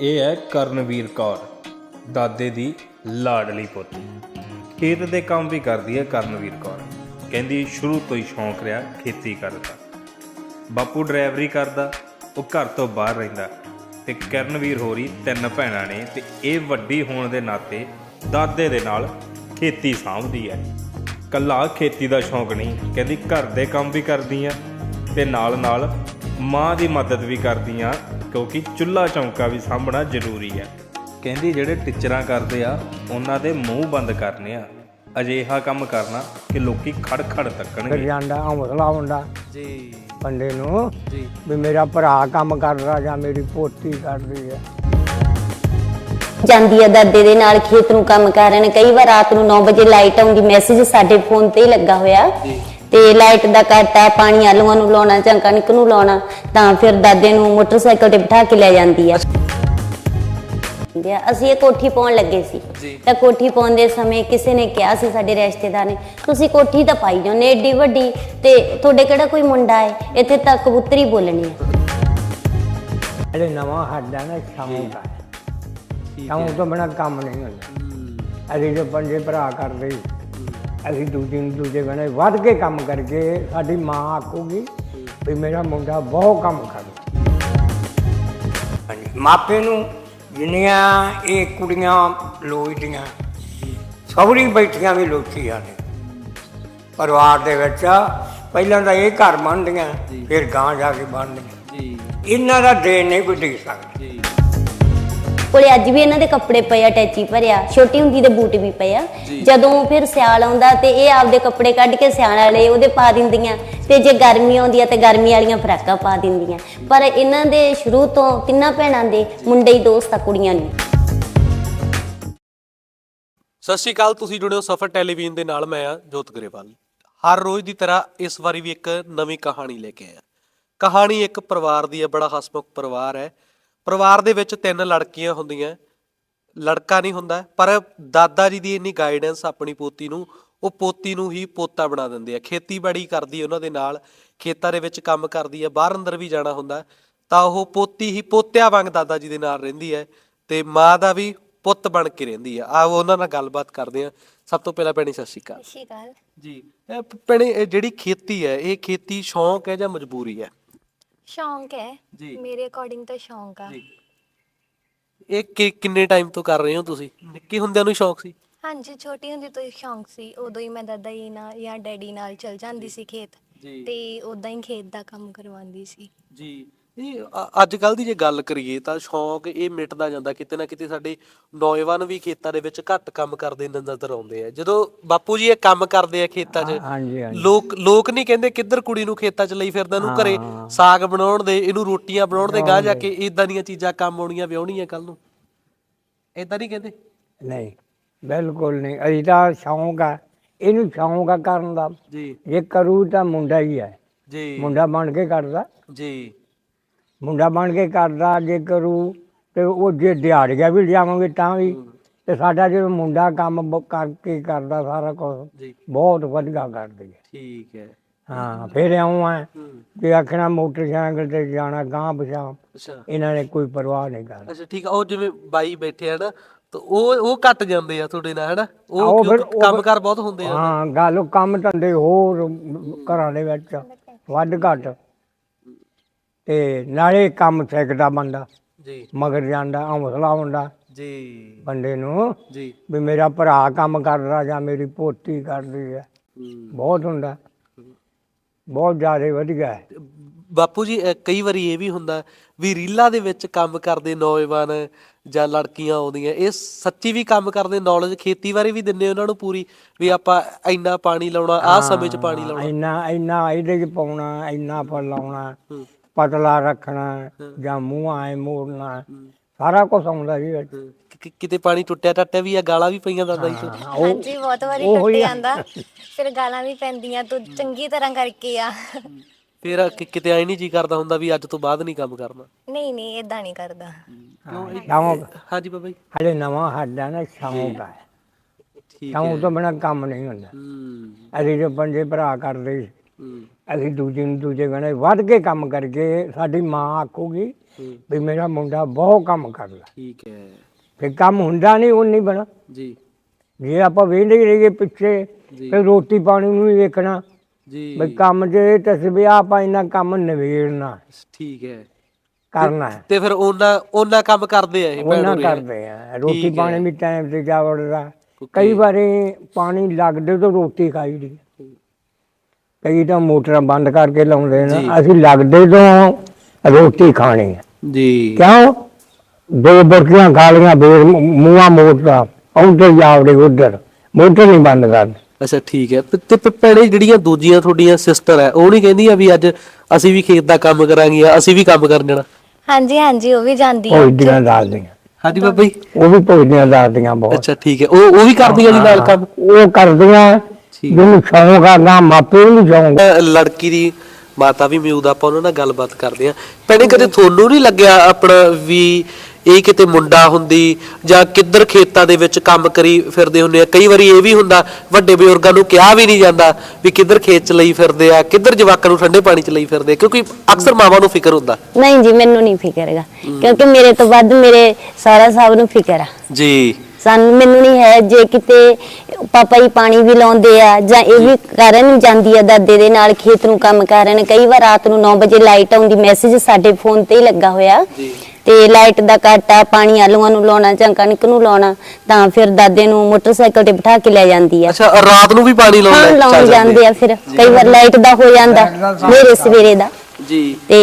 ਇਹ ਹੈ ਕਰਨਵੀਰ ਕੌਰ, ਦਾਦੇ ਦੀ ਲਾਡਲੀ ਪੋਤੀ। ਖੇਤ ਦੇ ਕੰਮ ਵੀ ਕਰਦੀ ਹੈ ਕਰਨਵੀਰ ਕੌਰ। ਕਹਿੰਦੀ ਸ਼ੁਰੂ ਤੋਂ ਹੀ ਸ਼ੌਂਕ ਰਿਹਾ ਖੇਤੀ ਕਰਨ ਦਾ। ਬਾਪੂ ਡਰਾਈਵਰੀ ਕਰਦਾ, ਉਹ ਘਰ ਤੋਂ ਬਾਹਰ ਰਹਿੰਦਾ। ਤੇ ਕਰਨਵੀਰ ਹੋਰੀ ਤਿੰਨ ਭੈਣਾਂ ਨੇ ਤੇ ਇਹ ਵੱਡੀ ਹੋਣ ਦੇ ਨਾਤੇ ਦਾਦੇ ਦੇ ਨਾਲ ਖੇਤੀ ਸਾਂਭਦੀ ਹੈ। ਕੱਲਾ ਖੇਤੀ ਦਾ ਸ਼ੌਂਕ ਨਹੀਂ, ਕਹਿੰਦੀ ਘਰ ਦੇ ਕੰਮ ਵੀ ਕਰਦੀ ਆ ਤੇ ਨਾਲ ਨਾਲ ਮਾਂ ਦੀ ਮਦਦ ਵੀ ਕਰਦੀ ਆ ਕਿਉਂਕਿ ਚੁੱਲ੍ਹਾ ਚੌਂਕਾ ਵੀ ਸਾਂਭਣਾ ਜ਼ਰੂਰੀ ਹੈ ਕਹਿੰਦੀ ਜਿਹੜੇ ਟੀਚਰਾਂ ਕਰਦੇ ਆ ਉਹਨਾਂ ਦੇ ਮੂੰਹ ਬੰਦ ਕਰਨੇ ਆ। ਅਜਿਹਾ ਕੰਮ ਕਰਨਾ ਕਿ ਲੋਕੀ ਖੜ ਖੜ ਤੱਕਣਗੇ ਜਾਂਦਾ ਹੌਸਲਾ ਹੁੰਦਾ ਜੀ। ਬੰਦੇ ਨੂੰ ਜੀ। ਵੀ ਮੇਰਾ ਭਰਾ ਕੰਮ ਕਰਦਾ ਜਾਂ ਮੇਰੀ ਪੋਤੀ ਕਰਦੀ ਹੈ। ਜਾਂਦੀ ਆ ਦਾਦੇ ਦੇ ਨਾਲ ਖੇਤ ਨੂੰ ਕੰਮ ਕਰਨ। ਕਈ ਵਾਰ ਰਾਤ ਨੂੰ 9 ਵਜੇ ਲਾਈਟ ਆਉਂਦੀ ਮੈਸੇਜ ਸਾਡੇ ਫੋਨ ਤੇ ਹੀ ਲੱਗਾ ਹੋਇਆ। ਤੇ ਲਾਈਟ ਦਾ ਕਰਤਾ ਪਾਣੀ ਆਲੂਆਂ ਨੂੰ ਲਾਉਣਾ ਜਾਂ ਕਣਕ ਨੂੰ ਲਾਉਣਾ ਤਾਂ ਫਿਰ ਦਾਦੇ ਨੂੰ ਮੋਟਰਸਾਈਕਲ ਤੇ ਬਿਠਾ ਕੇ ਲੈ ਜਾਂਦੀ ਆ। ਅਸੀਂ ਇਹ ਕੋਠੀ ਪਾਉਣ ਲੱਗੇ ਸੀ। ਤਾਂ ਕੋਠੀ ਪਾਉਣ ਦੇ ਸਮੇਂ ਕਿਸੇ ਨੇ ਕਿਹਾ ਸੀ ਸਾਡੇ ਰਿਸ਼ਤੇਦਾਰ ਨੇ ਤੁਸੀਂ ਕੋਠੀ ਤਾਂ ਪਾਈ ਜਾਂਦੇ ਏਡੀ ਵੱਡੀ ਤੇ ਤੁਹਾਡੇ ਕਿਹੜਾ ਕੋਈ ਮੁੰਡਾ ਹੈ ਇੱਥੇ ਤਾਂ ਕਬੂਤਰੀ ਬੋਲਣੀ ਹੈ ਜਿਹੜੇ ਨਵਾਂ ਹੱਡਾ ਨਾ ਹੈ। ਸ਼ੌਂਕ ਤੋਂ ਬਿਨਾਂ ਕੰਮ ਨਹੀਂ ਹੁੰਦਾ। ਅਸੀਂ ਜੋ ਪੰਜੇ ਭਰਾ ਕਰਦੇ ਸੀ, ਅਸੀਂ ਦੂਜੇ ਨੂੰ ਦੂਜੇ ਬਣੇ ਵੱਧ ਕੇ ਕੰਮ ਕਰਕੇ ਸਾਡੀ ਮਾਂ ਆਖੂਗੀ ਵੀ ਮੇਰਾ ਮੁੰਡਾ ਬਹੁਤ ਕੰਮ ਕਰਦਾ। ਮਾਪੇ ਨੂੰ ਜਿੰਨੀਆਂ ਇਹ ਕੁੜੀਆਂ ਲੋਚਦੀਆਂ ਸੌਰੀ ਬੈਠੀਆਂ ਵੀ ਲੋਚੀਆਂ ਨੇ। ਪਰਿਵਾਰ ਦੇ ਵਿੱਚ ਪਹਿਲਾਂ ਤਾਂ ਇਹ ਘਰ ਬਣਦੀਆਂ ਫਿਰ ਗਾਂ ਜਾ ਕੇ ਬਣਦੀਆਂ। ਜੀ। ਇਹਨਾਂ ਦਾ ਦੇਣ ਨਹੀਂ ਕੋਈ ਦੇ ਸਕਦਾ। ਜੀ। ਕੋਲੇ ਅੱਜ ਵੀ ਇਹਨਾਂ ਦੇ ਕੱਪੜੇ ਪਏ ਆ ਟੈਚੀ ਭਰਿਆ ਛੋਟੀ ਹੁੰਦੀ ਦੇ ਬੂਟ ਵੀ ਪਏ ਆ। ਜਦੋਂ ਫਿਰ ਸਿਆਲ ਆਉਂਦਾ ਤੇ ਇਹ ਆਪਦੇ ਕੱਪੜੇ ਕੱਢ ਕੇ ਸਿਆਲ ਵਾਲੇ ਉਹਦੇ ਪਾ ਦਿੰਦੀਆਂ। ਤੇ ਜੇ ਗਰਮੀ ਆਉਂਦੀ ਆ ਤੇ ਗਰਮੀ ਵਾਲੀਆਂ ਫਰਾਕਾਂ ਪਾ ਦਿੰਦੀਆਂ। ਪਰ ਇਹਨਾਂ ਦੇ ਸ਼ੁਰੂ ਤੋਂ ਤਿੰਨਾਂ ਭੈਣਾਂ ਦੇ ਮੁੰਡੇ ਹੀ ਦੋਸਤ ਆ ਕੁੜੀਆਂ ਨਹੀਂ ਸਤਿ ਸ਼੍ਰੀ ਅਕਾਲ ਤੁਸੀਂ ਜੁੜੇ ਹੋ ਸਫਰ ਟੈਲੀਵਿਜ਼ਨ ਦੇ ਨਾਲ ਮੈਂ ਆ ਜੋਤ ਗਰੇਵਾਲ। ਹਰ ਰੋਜ਼ ਦੀ ਤਰ੍ਹਾਂ ਇਸ ਵਾਰੀ ਵੀ ਇੱਕ ਨਵੀਂ ਕਹਾਣੀ ਲੈ ਕੇ ਆਇਆ। ਕਹਾਣੀ ਇੱਕ ਪਰਿਵਾਰ ਦੀ ਹੈ ਬੜਾ ਹਸਮੁਖ ਪਰਿਵਾਰ ਹੈ। ਪਰਿਵਾਰ ਦੇ ਵਿੱਚ ਤਿੰਨ ਲੜਕੀਆਂ ਹੁੰਦੀਆਂ ਲੜਕਾ ਨਹੀਂ ਹੁੰਦਾ ਪਰ ਦਾਦਾ ਜੀ ਦੀ ਇੰਨੀ ਗਾਈਡੈਂਸ ਆਪਣੀ ਪੋਤੀ ਨੂੰ ਉਹ ਪੋਤੀ ਨੂੰ ਹੀ ਪੋਤਾ ਬਣਾ ਦਿੰਦੇ ਆ। ਖੇਤੀਬਾੜੀ ਕਰਦੀ ਉਹਨਾਂ ਦੇ ਨਾਲ ਖੇਤਾਂ ਦੇ ਵਿੱਚ ਕੰਮ ਕਰਦੀ ਹੈ ਬਾਹਰ ਅੰਦਰ ਵੀ ਜਾਣਾ ਹੁੰਦਾ ਤਾਂ ਉਹ ਪੋਤੀ ਹੀ ਪੋਤਿਆਂ ਵਾਂਗ ਦਾਦਾ ਜੀ ਦੇ ਨਾਲ ਰਹਿੰਦੀ ਹੈ ਤੇ ਮਾਂ ਦਾ ਵੀ ਪੁੱਤ ਬਣ ਕੇ ਰਹਿੰਦੀ ਆ। ਆਓ ਉਹਨਾਂ ਨਾਲ ਗੱਲਬਾਤ ਕਰਦੇ ਆ। ਸਭ ਤੋਂ ਪਹਿਲਾਂ ਭੈਣੀ ਸਤਿ ਸ਼੍ਰੀ ਅਕਾਲ। ਸ੍ਰੀ ਅਕਾਲ। ਜੀ ਇਹ ਜਿਹੜੀ ਖੇਤੀ ਹੈ ਇਹ ਖੇਤੀ ਸ਼ੌਂਕ ਹੈ ਜਾਂ ਮਜਬੂਰੀ ਹੈ? ਸ਼ੌਂਕ ਹੈ। ਜੀ। ਮੇਰੇ ਅਕੋਰਡਿੰਗ ਤਾਂ ਸ਼ੌਂਕ ਆ। ਜੀ। ਇਹ ਕਿ- ਕਿੰਨੇ ਟਾਈਮ ਤੋਂ ਕਰ ਰਹੇ ਹੋ ਤੁਸੀਂ? ਨਿੱਕੇ ਹੁੰਦਿਆਂ ਨੂੰ ਸ਼ੌਂਕ ਸੀ? ਹਾਂਜੀ ਛੋਟੀ ਹੁੰਦੀ ਤੋਂ ਹੀ ਸ਼ੌਂਕ ਸੀ। ਉਦੋਂ ਹੀ ਮੈਂ ਦਾਦਾ ਜੀ ਨਾਲ ਜਾਂ ਡੈਡੀ ਨਾਲ ਚਲ ਜਾਂਦੀ ਸੀ ਖੇਤ ਜੀ। ਤੇ ਉਦਾਂ ਹੀ ਖੇਤ ਦਾ ਕੰਮ ਕਰਵਾਉਂਦੀ ਸੀ। ਜੀ। ਇਹ ਅੱਜ ਕੱਲ ਦੀ ਜੇ ਗੱਲ ਕਰੀਏ ਤਾਂ ਸ਼ੌਂਕ ਇਹ ਮਿਟਦਾ ਜਾਂਦਾ ਕਿਤੇ ਨਾ ਕਿਤੇ ਸਾਡੇ ਨੌਜਵਾਨ ਵੀ ਖੇਤਾਂ ਦੇ ਵਿੱਚ ਘੱਟ ਕੰਮ ਕਰਦੇ ਨਜ਼ਰ ਆਉਂਦੇ ਆ। ਜਦੋਂ ਬਾਪੂ ਜੀ ਇਹ ਕੰਮ ਕਰਦੇ ਆ ਖੇਤਾਂ 'ਚ ਹਾਂਜੀ ਹਾਂਜੀ। ਲੋਕ ਲੋਕ ਨਹੀਂ ਕਹਿੰਦੇ ਕਿੱਧਰ ਕੁੜੀ ਨੂੰ ਖੇਤਾਂ 'ਚ ਲਈ ਫਿਰਦਾ ਨੂੰ ਘਰੇ ਸਾਗ ਬਣਾਉਣ ਦੇ ਇਹਨੂੰ ਰੋਟੀਆਂ ਬਣਾਉਣ ਦੇ ਗਾਹ ਜਾ ਕੇ ਇਦਾਂ ਦੀਆਂ ਚੀਜ਼ਾਂ ਕੰਮ ਆਉਣੀਆਂ ਵਿਆਹਣੀਆਂ ਕੱਲ ਨੂੰ। ਇਦਾਂ ਨਹੀਂ ਕਹਿੰਦੇ? ਨਹੀਂ ਬਿਲਕੁਲ ਨਹੀਂ। ਅਸੀਂ ਤਾਂ ਸ਼ੌਂਕ ਆ। ਇਹਨੂੰ ਸ਼ੌਂਕ ਆ ਕਰਨ ਦਾ। ਜੀ। ਜੇ ਕਰੂ ਤਾਂ ਮੁੰਡਾ ਹੀ ਹੈ ਜੀ। ਮੁੰਡਾ ਬਣ ਕੇ ਕਰਦਾ। ਜੀ। ਮੁੰਡਾ ਬਣ ਕੇ ਕਰਦਾ ਜੇ ਕਰੂ ਤੇ ਉਹ ਜੇ ਦਿਹਾੜੀਆ ਵੀ ਲਿਆਵਾਂਗੇ ਤਾਂ ਵੀ। ਤੇ ਸਾਡਾ ਜਦੋਂ ਮੁੰਡਾ ਕੰਮ ਬ- ਕਰਕੇ ਕਰਦਾ ਸਾਰਾ ਕੁਝ ਜੀ। ਬਹੁਤ ਵਧੀਆ ਕਰਦੀ ਹੈ। ਠੀਕ ਹੈ। ਹਾਂ ਫਿਰ ਆਉਂ ਆ ਹੂੰ। ਕਿ ਆਖਣਾ ਮੋਟਰਸਾਈਕਲ ਤੇ ਜਾਣਾ ਗਾਂ ਪਛਾਂ ਅੱਛਾ। ਇਹਨਾਂ ਨੇ ਕੋਈ ਪਰਵਾਹ ਨਹੀਂ ਕਰਦਾ ਅੱਛਾ ਠੀਕ ਆ ਉਹ ਜਿਵੇਂ ਬਾਈ ਬੈਠੇ ਆ ਨਾ ਤਾਂ ਉਹ ਉਹ ਘੱਟ ਜਾਂਦੇ ਆ ਤੁਹਾਡੇ ਨਾਲ ਹਨਾ? ਉਹ ਉਹ ਫਿਰ- ਕਿਉਂਕਿ ਉਹ ਕੰਮਕਾਰ ਬਹੁਤ ਹੁੰਦੇ ਆ ਹਾਂ ਗੱਲ ਕੰਮ ਧੰਦੇ ਹੋਰ ਘਰਾਂ ਦੇ ਵਿੱਚ ਵੱਧ ਘੱਟ। ਤੇ ਨਾਲੇ ਕੰਮ ਸਿੱਖਦਾ ਬੰਦਾ। ਜੀ। ਮਗਰ ਜਾਂਦਾ ਹੌਸਲਾ ਹੁੰਦਾ। ਜੀ। ਬੰਦੇ ਨੂੰ ਜੀ। ਵੀ ਮੇਰਾ ਭਰਾ ਕੰਮ ਕਰਦਾ ਜਾਂ ਮੇਰੀ ਪੋਤੀ ਕਰਦੀ ਹੈ। ਹੂੰ। ਬਹੁਤ ਹੁੰਦਾ। ਬਹੁਤ ਜ਼ਿਆਦਾ ਵਧੀਆ ਹੈ। ਬਾਪੂ ਜੀ ਕਈ ਵਾਰੀ ਇਹ ਵੀ ਹੁੰਦਾ ਵੀ ਰੀਲਾਂ ਦੇ ਵਿੱਚ ਕੰਮ ਕਰਦੇ ਨੌਜਵਾਨ ਜਾਂ ਲੜਕੀਆਂ ਆਉਂਦੀਆਂ ਇਹ ਸੱਚੀ ਵੀ ਕੰਮ ਕਰਦੇ ਨੌਲੇਜ ਖੇਤੀ ਬਾਰੇ ਵੀ ਦਿੰਦੇ ਉਹਨਾਂ ਨੂੰ ਪੂਰੀ ਵੀ ਆਪਾਂ ਇੰਨਾ ਪਾਣੀ ਲਾਉਣਾ ਆਹ ਸਮੇਂ 'ਚ ਪਾਣੀ ਲਾਉਣਾ। ਇੰਨਾ ਇੰਨਾ ਇਹਦੇ ਚ ਪਾਉਣਾ ਇੰਨਾ ਫਲ ਲਾਉਣਾ। ਹੂੰ। ਪਤਲਾ ਰੱਖਣਾ ਜਾਂ ਮੂੰਹ ਆਏ ਮੋੜਨਾ ਸਾਰਾ ਕੁਝ ਆਉਂਦਾ ਜੀ ਵਿੱਚ। ਕਿ- ਕਿ- ਕਿਤੇ ਪਾਣੀ ਟੁੱਟਿਆ ਟੱਟਿਆ ਵੀ ਆ ਗਾਲਾਂ ਵੀ ਪਈਆਂ ਦਾਦਾ ਜੀ ਤੋਂ ਹਾਂ, ਉਹ ਹਾਂਜੀ ਬਹੁਤ ਵਾਰੀ ਉਹ ਟੁੱਟ ਹੀ ਆ। ਜਾਂਦਾ। ਫਿਰ ਗਾਲਾਂ ਵੀ ਪੈਂਦੀਆਂ ਤੂੰ ਚੰਗੀ ਤਰ੍ਹਾਂ ਕਰਕੇ ਆ। ਫਿਰ ਕਿ- ਕਿਤੇ ਐ ਨਹੀਂ ਜੀ ਕਰਦਾ ਹੁੰਦਾ ਵੀ ਅੱਜ ਤੋਂ ਬਾਅਦ ਨਹੀਂ ਕੰਮ ਕਰਨਾ। ਨਹੀਂ ਨਹੀਂ ਇਦਾਂ ਨਹੀਂ ਕਰਦਾ। ਸ਼ੌਂਕ ਹਾਂਜੀ ਬਾਬਾ ਜੀ। ਹਲੇ ਨਵਾਂ ਸਾਡਾ ਨਾ ਸ਼ੌਂਕ ਹੈ ਠੀਕ ਸ਼ੌਂਕ ਤੋਂ ਬਿਨਾਂ ਕੰਮ ਨਹੀਂ ਹੁੰਦਾ। ਹੂੰ। ਅਸੀਂ ਜੋ ਪੰਜੇ ਭਰਾ ਕਰਦੇ ਸੀ, ਅਸੀਂ ਦੂਜੇ ਨੂੰ ਦੂਜੇ ਗਣੇ ਵੱਧ ਕੇ ਕੰਮ ਕਰਕੇ ਸਾਡੀ ਮਾਂ ਆਖੂਗੀ ਵੀ ਮੇਰਾ ਮੁੰਡਾ ਬਹੁਤ ਕੰਮ ਕਰਦਾ। ਠੀਕ ਹੈ। ਫਿਰ ਕੰਮ ਹੁੰਦਾ ਨਹੀਂ ਉਹ ਨਹੀਂ ਬਣਾ। ਜੀ। ਜੇ ਆਪਾਂ ਵੇਂਦੇ ਹੀ ਰਹੀਏ ਪਿੱਛੇ ਫਿਰ ਰੋਟੀ ਪਾਣੀ ਨੂੰ ਵੀ ਵੇਖਣਾ। ਜੀ। ਵੀ ਕੰਮ ਜੇ ਤਸਬੀਹ ਆਪਾਂ ਇੰਨਾ ਕੰਮ ਨਵੇੜਨਾ ਠੀਕ ਹੈ। ਕਰਨਾ ਹੈ। ਤੇ ਫਿਰ ਉਹਨਾਂ ਉਹਨਾਂ ਕੰਮ ਕਰਦੇ ਆ ਇਹ ਉਹਨਾਂ? ਕਰਦੇ ਆ। ਰੋਟੀ। ਪਾਣੀ ਵੀ ਟਾਈਮ ਤੇ ਜਾ ਵੜਦਾ ਕਈ ਵਾਰੀ ਪਾਣੀ ਲੱਗਦੇ ਤਾਂ ਰੋਟੀ ਖਾਈ ਦੀ ਕਈ ਤਾਂ ਮੋਟਰਾਂ ਬੰਦ ਕਰਕੇ ਲਾਉਂਦੇ ਨੇ। ਅਸੀਂ ਲੱਗਦੇ ਤੋਂ ਰੋਟੀ ਖਾਣੀ ਹੈ। ਜੀ। ਕਿਉਂ? ਦੋ ਬਰਕੀਆਂ ਖਾ ਲੀਆਂ ਫੇਰ ਮੂਆ ਮੋਟਾ ਉਧਰ ਜਾਵੜੇ ਉਧਰ। ਮੋਟਰ ਨਹੀਂ ਬੰਦ ਕਰਦੇ। ਅੱਛਾ ਠੀਕ ਹੈ। ਤੇ- ਭੈਣੇ ਜਿਹੜੀਆਂ ਦੂਜੀਆਂ ਤੁਹਾਡੀਆਂ ਸਿਸਟਰ ਹੈ ਉਹ ਨਹੀਂ ਕਹਿੰਦੀਆਂ ਵੀ ਅੱਜ ਅਸੀਂ ਵੀ ਖੇਤ ਦਾ ਕੰਮ ਕਰਾਂਗੀਆਂ ਅਸੀਂ ਵੀ ਕੰਮ ਕਰਨ ਜਾਣਾ? ਹਾਂਜੀ ਹਾਂਜੀ ਉਹ ਵੀ ਜਾਂਦੀ ਆ ਭੋਜਦੀਆਂ ਦੱਸਦੀਆਂ। ਹਾਂਜੀ ਬਾਬਾ ਜੀ। ਉਹ ਵੀ ਭੋਜਦੀਆਂ ਦੱਸਦੀਆਂ ਬਹੁਤ। ਅੱਛਾ ਠੀਕ ਹੈ। ਉਹ ਉਹ ਵੀ ਕਰਦੀਆਂ ਜੀ ਨਾਲ ਕੰਮ? ਉਹ ਕਰਦੀਆਂ। ਜਿਹਨੂੰ ਸ਼ੌਂਕ ਆ ਨਾ ਮਾਪੇ ਨੂੰ ਸ਼ੌਂਕ। ਅ, ਲੜਕੀ ਦੀ ਮਾਤਾ ਵੀ ਮੌਜੂਦ ਆ, ਆਪਾਂ ਉਹਨਾਂ ਨਾਲ ਗੱਲਬਾਤ ਕਰਦੇ ਆ ਭੈਣੇ ਕਦੇ ਤੁਹਾਨੂੰ ਨਹੀਂ ਲੱਗਿਆ ਆਪਣਾ ਵੀ ਇਹ ਕਿਤੇ ਮੁੰਡਾ ਹੁੰਦੀ ਜਾਂ ਕਿੱਧਰ ਖੇਤਾਂ ਦੇ ਵਿੱਚ ਕੰਮ ਕਰੀ ਫਿਰਦੇ ਹੁੰਦੇ ਆ? ਕਈ ਵਾਰੀ ਇਹ ਵੀ ਹੁੰਦਾ ਵੱਡੇ ਬਜ਼ੁਰਗਾਂ ਨੂੰ ਕਿਹਾ ਵੀ ਨਹੀਂ ਜਾਂਦਾ ਵੀ ਕਿੱਧਰ ਖੇਤ ਚ ਲਈ ਫਿਰਦੇ ਆ ਕਿੱਧਰ ਜਵਾਕਾਂ ਨੂੰ ਠੰਡੇ ਪਾਣੀ ਚ ਲਈ ਫਿਰਦੇ ਆ ਕਿਉਂਕਿ ਅਕਸਰ ਮਾਵਾਂ ਨੂੰ ਫਿਕਰ ਹੁੰਦਾ। ਨਹੀਂ ਜੀ ਮੈਨੂੰ ਨਹੀਂ ਫਿਕਰ ਹੈਗਾ। ਕਿਉਂਕਿ ਮੇਰੇ ਤੋਂ ਵੱਧ ਮੇਰੇ ਸਾਰਾ ਸਾਹਿਬ ਨੂੰ ਫਿਕਰ ਆ। ਜੀ। ਸਾਨੂੰ ਮੈਨੂੰ ਨਹੀਂ ਹੈ ਜੇ ਕਿਤੇ ਪਾਪਾ ਹੀ ਪਾਣੀ ਵੀ ਲਾਉਂਦੇ ਆ ਜਾਂ ਇਹ ਵੀ ਕਰਨ ਜਾਂਦੀ ਆ ਦਾਦੇ ਦੇ ਨਾਲ ਖੇਤ ਨੂੰ ਕੰਮ ਕਰਨ। ਕਈ ਵਾਰ ਰਾਤ ਨੂੰ 9 ਵਜੇ ਲਾਈਟ ਆਉਂਦੀ ਮੈਸੇਜ ਸਾਡੇ ਫੋਨ ਤੇ ਹੀ ਲੱਗਾ ਹੋਇਆ। ਤੇ ਲਾਈਟ ਦਾ ਕੱਟ ਆ ਪਾਣੀ ਆਲੂਆਂ ਨੂੰ ਲਾਉਣਾ ਜਾਂ ਕਣਕ ਨੂੰ ਲਾਉਣਾ ਤਾਂ ਫਿਰ ਦਾਦੇ ਨੂੰ ਮੋਟਰਸਾਈਕਲ ਤੇ ਬਿਠਾ ਕੇ ਲੈ ਜਾਂਦੀ ਆ। ਅੱਛਾ ਰਾਤ ਨੂੰ ਵੀ ਪਾਣੀ ਹਾਂ ਲਾਉਂਦੇ ਲਾਉਣ ਜਾਂਦੇ ਆ। ਫਿਰ। ਕਈ ਵਾਰ ਲਾਈਟ ਦਾ ਹੋ ਜਾਂਦਾ ਮੇਰੇ ਸਵੇਰੇ ਦਾ। ਜੀ। ਤੇ